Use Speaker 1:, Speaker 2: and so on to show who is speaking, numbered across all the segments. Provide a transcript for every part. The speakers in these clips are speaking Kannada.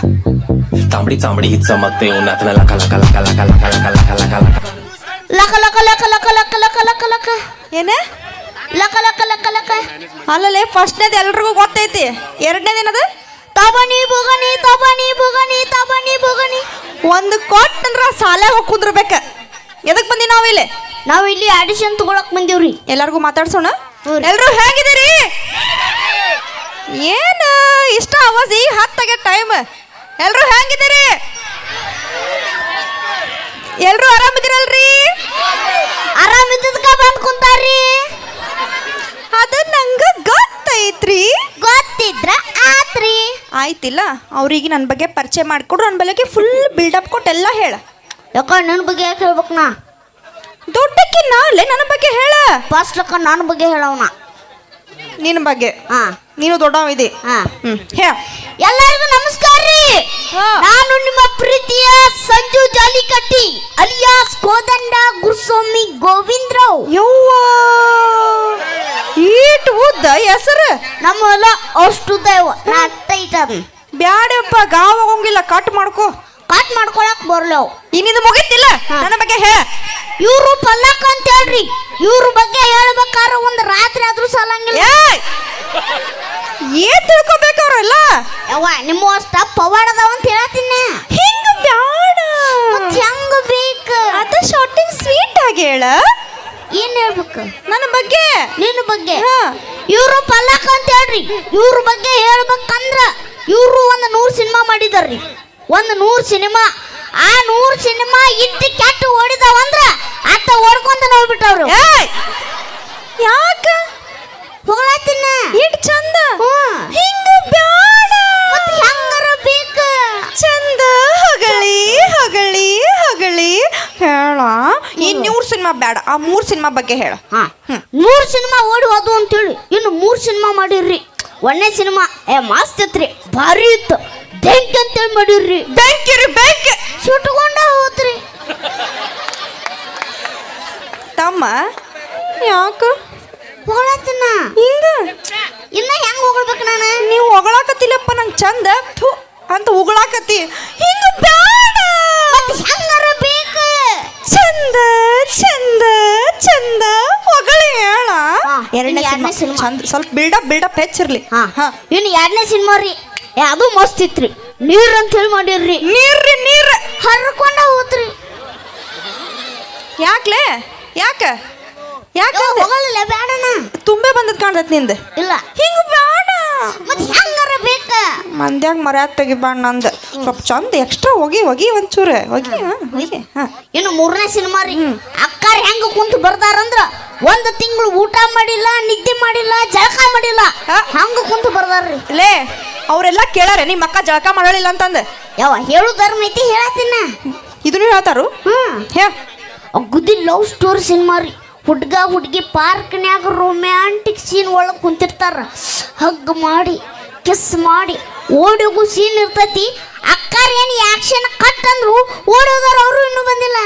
Speaker 1: तांबडी चांबडी ही चमकते उन्हात ना लका लका लका लका लका लका लका लका लका
Speaker 2: ಲಕ ಲಕ ಲಕ ಲಕ ಲಕ ಲಕ ಲಕ ಲಕ
Speaker 3: ಏನ
Speaker 2: ಲಕ ಲಕ ಲಕ ಲಕ
Speaker 3: ಅಲ್ಲಲ್ಲೇ ಫಸ್ಟ್ನೇದು ಎಲ್ರಿಗೂ ಗೊತ್ತೈತಿ ಎರಡನೇದು ಏನದು
Speaker 2: ತಬನಿ ಬುಗನಿ ತಬನಿ ಬುಗನಿ ತಬನಿ ಬುಗನಿ
Speaker 3: ಒಂದು ಕೊಟ್ಟಂದ್ರ ಸಾಲ ಹೋಗಿ ಕುಂದ್ರಬೇಕ ಎದಕ್ ಬಂದಿ ನಾವು ಇಲ್ಲಿ
Speaker 2: ನಾವು ಇಲ್ಲಿ ಆಡಿಷನ್ ತಗೊಳಕ್ ಬಂದೀವ್ರಿ
Speaker 3: ಎಲ್ಲರಿಗೂ ಮಾತಾಡ್ಸೋಣ
Speaker 2: ಹ್ಞೂ ರೀ.
Speaker 3: ಎಲ್ರು ಹೇಗಿದ್ದೀರಿ ಏನು ಇಷ್ಟ ಆವಾಜ್ ಈಗ ಹತ್ತಾಗೆ ಟೈಮ್ ಎಲ್ರು ಹೆಂಗಿದ್ದೀರಿ? ಎಲ್ಲರೂ ಆರಾಮಿದ್ದೀರಲ್ರಿ?
Speaker 2: ಆರಾಮ್ ಬಂದು ಕುಂತಾರ್ರಿ.
Speaker 3: ಅದು ನಂಗೆ ಗೊತ್ತೈತ್ರಿ.
Speaker 2: ಗೊತ್ತಿದ್ರ ಆತ್ರಿ.
Speaker 3: ಆಯ್ತಿಲ್ಲ ಅವ್ರಿಗೆ ನನ್ನ ಬಗ್ಗೆ ಪರಿಚಯ ಮಾಡಿಕೊಡು ನನ್ನ ಬಗ್ಗೆ ಫುಲ್ ಬಿಲ್ಡಪ್ ಕೊಟ್ಟು ಎಲ್ಲ ಹೇಳ.
Speaker 2: ಯಾಕ ನನ್ನ ಬಗ್ಗೆ ಯಾಕೆ ಹೇಳ್ಬೇಕು ನಾ?
Speaker 3: ದೊಡ್ಡಕ್ಕಿನ್ನ ಅಲ್ಲೇ ನನ್ನ ಬಗ್ಗೆ ಹೇಳ.
Speaker 2: ಫಸ್ಟ್ ಲಕ್ಕ ನನ್ನ ಬಗ್ಗೆ ಹೇಳವನ.
Speaker 3: ನಿನ್ನ ಬಗ್ಗೆ?
Speaker 2: ಹಾ.
Speaker 3: ನೀನು ದೊಡ್ಡವ ಇದೆ.
Speaker 2: ಹಾ.
Speaker 3: ಹ್ಞೂ ಹೇಳ.
Speaker 2: ಎಲ್ಲರಿಗೂ ನಮಸ್ಕಾರ. ನಾನು ನಿಮ್ಮ ಪ್ರೀತಿಯ ಸಂಜು ಜಾಲಿಕಟ್ಟಿ ಅಲಿಯಾಸ್ ಕೋದಂಡ ಗುರುಸ್ವಾಮಿ ಗೋವಿಂದ್ರಾವ್.
Speaker 3: ಯವ್ವ ಈಟ್ ಉದ್ದ ಹೆಸರು?
Speaker 2: ನಮ್ಮ ಹೊಲ ಅಷ್ಟು ದೈವ ನಾ
Speaker 3: ಬ್ಯಾಡಪ್ಪ ಗಾವ ಹೋಗಂಗಿಲ್ಲ ಕಟ್ ಮಾಡ್ಕೋ.
Speaker 2: ಕಟ್ ಮಾಡ್ಕೊಳಕ್ ಬರ್ಲವ್
Speaker 3: ಇನ್ನಿದು ಮುಗಿತಿಲ್ಲ. ನನ್ನ ಬಗ್ಗೆ ಹೇಳ.
Speaker 2: ಇವ್ರು ಪಲ್ಲಕ್ ಅಂತ ಹೇಳ್ರಿ. ಇವ್ರ ಬಗ್ಗೆ ಹೇಳ್ಬೇಕಾದ್ರೆ ಒಂದು ರಾತ್ರಿ ಆದ್ರೂ ಸಾಲಂಗಿಲ್ಲ.
Speaker 3: ಏಯ್! ಏನ್ ತಿಳ್ಕೊಬೇಕು ಅವ್ರೆಲ್ಲ?
Speaker 2: ಯವ್ವ ನಿಮ್ಮ ಅಷ್ಟ ಪವಾಡ ಅದಾವ ಅಂತ ಹೇಳತ್ತೀನಿ.
Speaker 3: ಹಿಂಗ ಬ್ಯಾಡ.
Speaker 2: ಮತ್ ಹೆಂಗ ಬೇಕು?
Speaker 3: ಅದ ಶಾರ್ಟಿಂಗ್ ಸ್ವೀಟ್ ಆಗಿ ಹೇಳ.
Speaker 2: ಏನ್ ಹೇಳ್ಬೇಕು?
Speaker 3: ನನ್ನ ಬಗ್ಗೆ?
Speaker 2: ನಿನ್ನ ಬಗ್ಗೆ?
Speaker 3: ಹಾ.
Speaker 2: ಇವ್ರು ಪಲ್ಲಕ್ ಅಂತ ಹೇಳ್ರಿ. ಇವ್ರ ಬಗ್ಗೆ ಹೇಳ್ಬೇಕಂದ್ರ ಇವ್ರು ಒಂದು ನೂರು ಸಿನಿಮಾ ಮಾಡಿದಾರ್ರಿ. ಒಂದು ನೂರು ಸಿನಿಮಾ. ಆ ನೂರು ಸಿನಿಮಾ ಇಟ್ಟು ಕೆಟ್ಟು ಓಡಿದಾವಂದ್ರ ಅತ್ತ ಓಡ್ಕೊಂತ ನೋಡ್ಬಿಟ್ಟವ್ರು
Speaker 3: ಏಯ್ ಯಾಕ
Speaker 2: ಹೊಗಳತ್ತಿನ
Speaker 3: ಇಟ್ ಚಂದ
Speaker 2: ಹ್ಮ್.
Speaker 3: ಹಿಂಗ ಬ್ಯಾಡ
Speaker 2: ಮತ್ ಹೆಂಗಾರ ಬೇಕ
Speaker 3: ಚಂದ ಹೊಗಳಿ ಹೊಗಳಿ ಹೊಗಳಿ ಹೇಳ ಈ ನೂರ್ ಸಿನಿಮಾ ಬೇಡ. ಆ ಮೂರು ಸಿನಿಮಾ ಬಗ್ಗೆ ಹೇಳ.
Speaker 2: ಹಾ. ಮೂರು ಸಿನಿಮಾ ಓಡಿ ಹೋದ್ವು ಅಂತೇಳಿ. ಇನ್ನು ಮೂರು ಸಿನಿಮಾ ಮಾಡಿರ್ರಿ. ಒಂದನೇ ಸಿನಿಮಾ ಏ ಮಸ್ತ್ ಇತ್ರಿ ಭಾರಿ ಇತ್ತು. ಬೆಂಕಿ ಅಂತೇಳಿ ಮಾಡಿರ್ರಿ.
Speaker 3: ಬೆಂಕಿರಿ ಬೆಂಕಿ.
Speaker 2: ಸುಟ್ಕೊಂಡ ಹೋದ್ರಿ
Speaker 3: ತಮ್ಮ ಯಾಕ?
Speaker 2: ಹೊಗಳತ್ತಿನ.
Speaker 3: ಹಿಂಗ?
Speaker 2: ಇನ್ನ ಹೆಂಗ್ ಹೊಗಳ್ಬೇಕು ನಾನು?
Speaker 3: ನೀವು ಹೊಗಳಾಕತ್ತಿಲ್ಲಪ್ಪ ನಂಗೆ ಚಂದ. ಥು ಅಂತ ಉಗಳಾಕತ್ತಿ. ಹಿಂಗ ಬೇಡ.
Speaker 2: ಹೆಂಗಾರ ಬೇಕ?
Speaker 3: ಚಂದ ಚಂದ ಚಂದ. ಹೊಗಳಿ ಹೇಳ.
Speaker 2: ಹಾ,
Speaker 3: ಎರಡನೇ
Speaker 2: ಇನ್ನು ಎರಡ್ನೇ
Speaker 3: ಸಿನಿಮಾ.
Speaker 2: ಸಿನಿಮಾ.
Speaker 3: ಚಂದ ಸ್ವಲ್ಪ ಬಿಲ್ಡಪ್ ಬಿಲ್ಡಪ್ ಹೆಚ್ಚಿರ್ಲಿ
Speaker 2: ಹಾ.
Speaker 3: ಹಾ.
Speaker 2: ಇನ್ನು ಎರಡನೇ ಸಿನಿಮಾ ರೀ. ಏ ಅದು ಮಸ್ತ್ ಇತ್ರಿ. ನೀರ್ ಅಂತ ಹೇಳಿ ಮಾಡಿರ್ರಿ.
Speaker 3: ನೀರ್ರಿ ನೀರ್
Speaker 2: ಹರ್ಕೊಂಡ ಹೋತ್ರಿ.
Speaker 3: ಯಾಕ್ಲೆ? ಯಾಕ? ಯಾಕ
Speaker 2: ಹೊಗಳಿಲ್ಲ ಬೇಡನ
Speaker 3: ತುಂಬೆ ಬಂದದ್ ಕಾಣ್ತೈತಿ ನಿಂದ.
Speaker 2: ಇಲ್ಲ.
Speaker 3: ಹಿಂಗ ಬೇಡ
Speaker 2: ಮತ್ ಹೆಂಗಾರ
Speaker 3: ಮಂದ್ಯಾಗ ಮರ್ಯಾದ ತೆಗಿಬಾಣ ನಂದು. ಸ್ವಲ್ಪ ಚಂದ ಎಕ್ಸ್ಟ್ರಾ ಹೋಗಿ ಹೋಗಿ ಒಂಚೂರು. ಹೋಗಿ ಹಾ, ಹೋಗಿ ಹಾ
Speaker 2: ಇನ್ನು ಮೂರನೇ ಸಿನಿಮಾ ರೀ. ಅಕ್ಕಾರ ಹೆಂಗ ಕುಂತು ಬರ್ದಾರಂದ್ರ ಒಂದ್ ತಿಂಗಳು ಊಟ ಮಾಡಿಲ್ಲ ನಿದ್ದೆ ಮಾಡಿಲ್ಲ ಜಳಕ ಮಾಡಿಲ್ಲ.
Speaker 3: ಹಾ.
Speaker 2: ಹಂಗ ಕುಂತು ಬರ್ದಾರ್ರಿ.
Speaker 3: ಲೇ ಅವರೆಲ್ಲ ಕೇಳಾರೆ ನಿಮ್ಮ ಅಕ್ಕ ಜಳಕ ಮಾಡಲಿಲ್ಲ ಅಂತಂದ.
Speaker 2: ಯಾವ ಹೇಳು ಧರ್ಮ ಐತಿ ಹೇಳತ್ತಿನ.
Speaker 3: ಇದನ್ನು ಹೇಳ್ತಾರು?
Speaker 2: ಹ್ಮ್
Speaker 3: ಹೇ.
Speaker 2: ಗುದ್ದಿ ಲವ್ ಸ್ಟೋರಿ ಸಿನಿಮಾ ರೀ. ಹುಡ್ಗ ಹುಡ್ಗಿ ಪಾರ್ಕ್ನ್ಯಾಗ ರೊಮ್ಯಾಂಟಿಕ್ ಸೀನ್ ಒಳಗೆ ಕುಂತಿರ್ತಾರ. ಹಗ್ ಮಾಡಿ. ಕಿಸ್ ಮಾಡಿ ಓಡೋಗು ಸೀನ್ ಇರ್ತೈತಿ ಅಕ್ಕರೇನು ಏನು ಆಕ್ಷನ್ ಕಟ್ ಅಂದ್ರು ಓಡೋದಾರ ಅವರು ಇನ್ನೂ ಬಂದಿಲ್ಲ.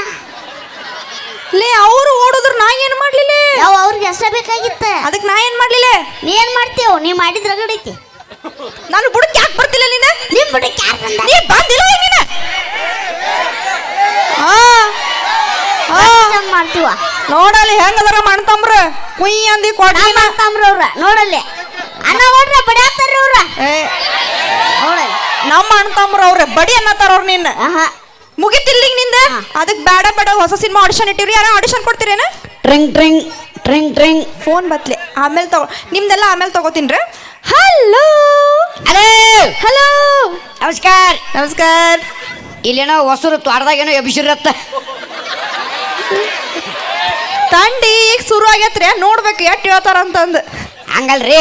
Speaker 3: ಲೇ ಅವರು ಓಡಿದ್ರು ನಾ ಏನು ಮಾಡ್ಲಿಲ್ಲ
Speaker 2: ಯಾವ ಅವ್ರಿಗೆ ಅಷ್ಟ ಬೇಕಾಗಿತ್ತ?
Speaker 3: ಅದಕ್ಕೆ ನಾ ಏನು ಮಾಡ್ಲಿಲ್ಲ
Speaker 2: ನೀ ಏನು ಮಾಡ್ತೀವ ನೀ ಮಾಡಿದ್ರ ಗಡೈತಿ
Speaker 3: ನಾನು ಬುಡಕ್ಕೆ ಯಾಕೆ ಬರ್ತಿಲ್ಲ ನೀನು?
Speaker 2: ನೀ ಬುಡಕ್ಕೆ ಯಾಕೆ ಬಂದ?
Speaker 3: ನೀ ಬಂದಿಲ್ಲ ನೀನು?
Speaker 2: ಮಾಡ್ತೀವ?
Speaker 3: ನೋಡಲ್ಲಿ ಹೆಂಗದಾರ ಮಾಡ್ತಂಬ್ರ ಕುಯ್ ಅಂದಿ
Speaker 2: ಅವ್ರ ನೋಡಲ್ಲಿ.
Speaker 3: ನಮ್ಮ ಅಣ್ತಂಬ್ರ ಅವ್ರ ಬಡಿ ಅನ್ನತಾರ ಅವ್ರ ನಿನ್ನ.
Speaker 2: ಆಹಾ.
Speaker 3: ಮುಗಿತಿಲ್ಲ ಈಗ ನಿಂದ? ಅದಕ್ಕೆ ಬೇಡ ಬೇಡ ಹೊಸ ಸಿನಿಮಾ ಆಡಿಷನ್ ಇಟ್ಟಿವ್ರಿ. ಯಾರು ಆಡಿಷನ್ ಕೊಡ್ತೀರೇನ?
Speaker 2: ಟ್ರಿಂಗ್ ಟ್ರಿಂಗ್ ಟ್ರಿಂಗ್ ಟ್ರಿಂಗ್.
Speaker 3: ಫೋನ್ ಬತ್ಲೆ. ಆಮೇಲೆ ತಗೋ ನಿಮ್ದೆಲ್ಲ ಆಮೇಲೆ ತಗೋತೀನ್ರಿ. ಹಲೋ.
Speaker 4: Hello
Speaker 3: hello.
Speaker 4: ನಮಸ್ಕಾರ.
Speaker 3: ನಮಸ್ಕಾರ.
Speaker 4: ಇಲ್ಲೇನೋ ಹೊಸರು ತ್ವಾಟದಾಗೇನೋ ಎಬ್ಸಿರತ್ತ
Speaker 3: ತಂಡಿ ಈಗ ಶುರು ಆಗೈತ್ರಿ. ನೋಡ್ಬೇಕು ಎಷ್ಟು ಹೇಳ್ತಾರ ಅಂತಂದು
Speaker 4: ಹಂಗಲ್ರಿ?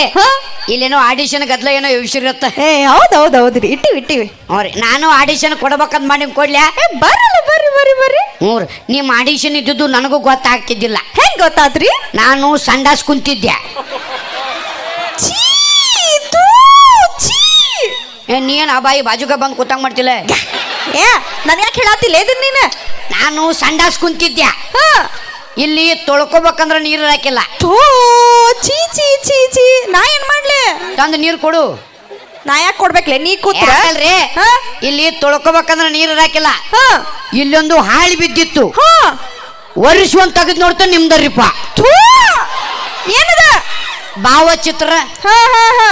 Speaker 4: ಇಲ್ಲೇನೋ ಆಡಿಷನ್ ಗದ್ಲ ಏನೋ ಇರುತ್ತೆ
Speaker 3: ಏ ಹೌದು ಹೌದು ಹೌದ್ರಿ ಇಟ್ಟಿವಿ ಇಟ್ಟಿವಿ.
Speaker 4: ಹ್ಞೂ ರೀ ನಾನು ಆಡಿಷನ್ ಕೊಡ್ಬೇಕಂತ ಮಾಡಿ ಕೊಡ್ಲ್ಯಾ?
Speaker 3: ಏ ಬರ್ರಲ್ಲ ಬರ್ರಿ ಬರ್ರಿ ಬರ್ರಿ.
Speaker 4: ಹ್ಞೂ ರೀ ನಿಮ್ಮ ಆಡಿಷನ್ ಇದ್ದಿದ್ದು ನನಗೂ ಗೊತ್ತಾಗ್ತಿದ್ದಿಲ್ಲ.
Speaker 3: ಹೆಂಗ್ ಗೊತ್ತಾತ್ರಿ
Speaker 4: ನಾನು ಸಂಡಾಸ್ ಕುಂತಿದ್ದೆ.
Speaker 3: ಛೀ, ಥೂ, ಛೀ.
Speaker 4: ಏ ನೀನು ಆ ಬಾಯಿ ಬಾಜುಗ ಬಂದು ಕೂತಂಗ್ ಮಾಡ್ತಿಲ್ಲ?
Speaker 3: ಏ ನನ್ ಯಾಕೆ ಹೇಳತ್ತಿಲ್ಲ ಇದನ್ನ ನೀನು?
Speaker 4: ನಾನು ಸಂಡಾಸ್ ಕುಂತಿದ್ದೆ.
Speaker 3: ಹಾ.
Speaker 4: ಇಲ್ಲಿ ತೊಳ್ಕೊಬೇಕಂದ್ರೆ ನೀರು ಹಾಕಿಲ್ಲ.
Speaker 3: ಥೂ ಛೀ ಛೀ ಛೀ ಛೀ. ನಾ ಏನ್ ಮಾಡ್ಲಿ?
Speaker 4: ತಂದು ನೀರು ಕೊಡು.
Speaker 3: ನಾ ಯಾಕೆ ಕೊಡ್ಬೇಕ್ಲೆ? ನೀ ಕೂತ್ರ? ಹಾ?
Speaker 4: ಇಲ್ಲಿ ತೊಳ್ಕೊಬೇಕಂದ್ರೆ ನೀರು ಹಾಕಿಲ್ಲ.
Speaker 3: ಹಾ.
Speaker 4: ಇಲ್ಲೊಂದು ಹಾಳಿ ಬಿದ್ದಿತ್ತು.
Speaker 3: ಹಾ.
Speaker 4: ವರ್ಷ ಒಂದ್ ತೆಗೆದ್ ನೋಡ್ತಾ ನಿಮ್ದರಿಪ್ಪ
Speaker 3: ಥೂ! ಏನದ?
Speaker 4: ಭಾವಚಿತ್ರ.
Speaker 3: ಹಾ ಹಾ ಹಾ.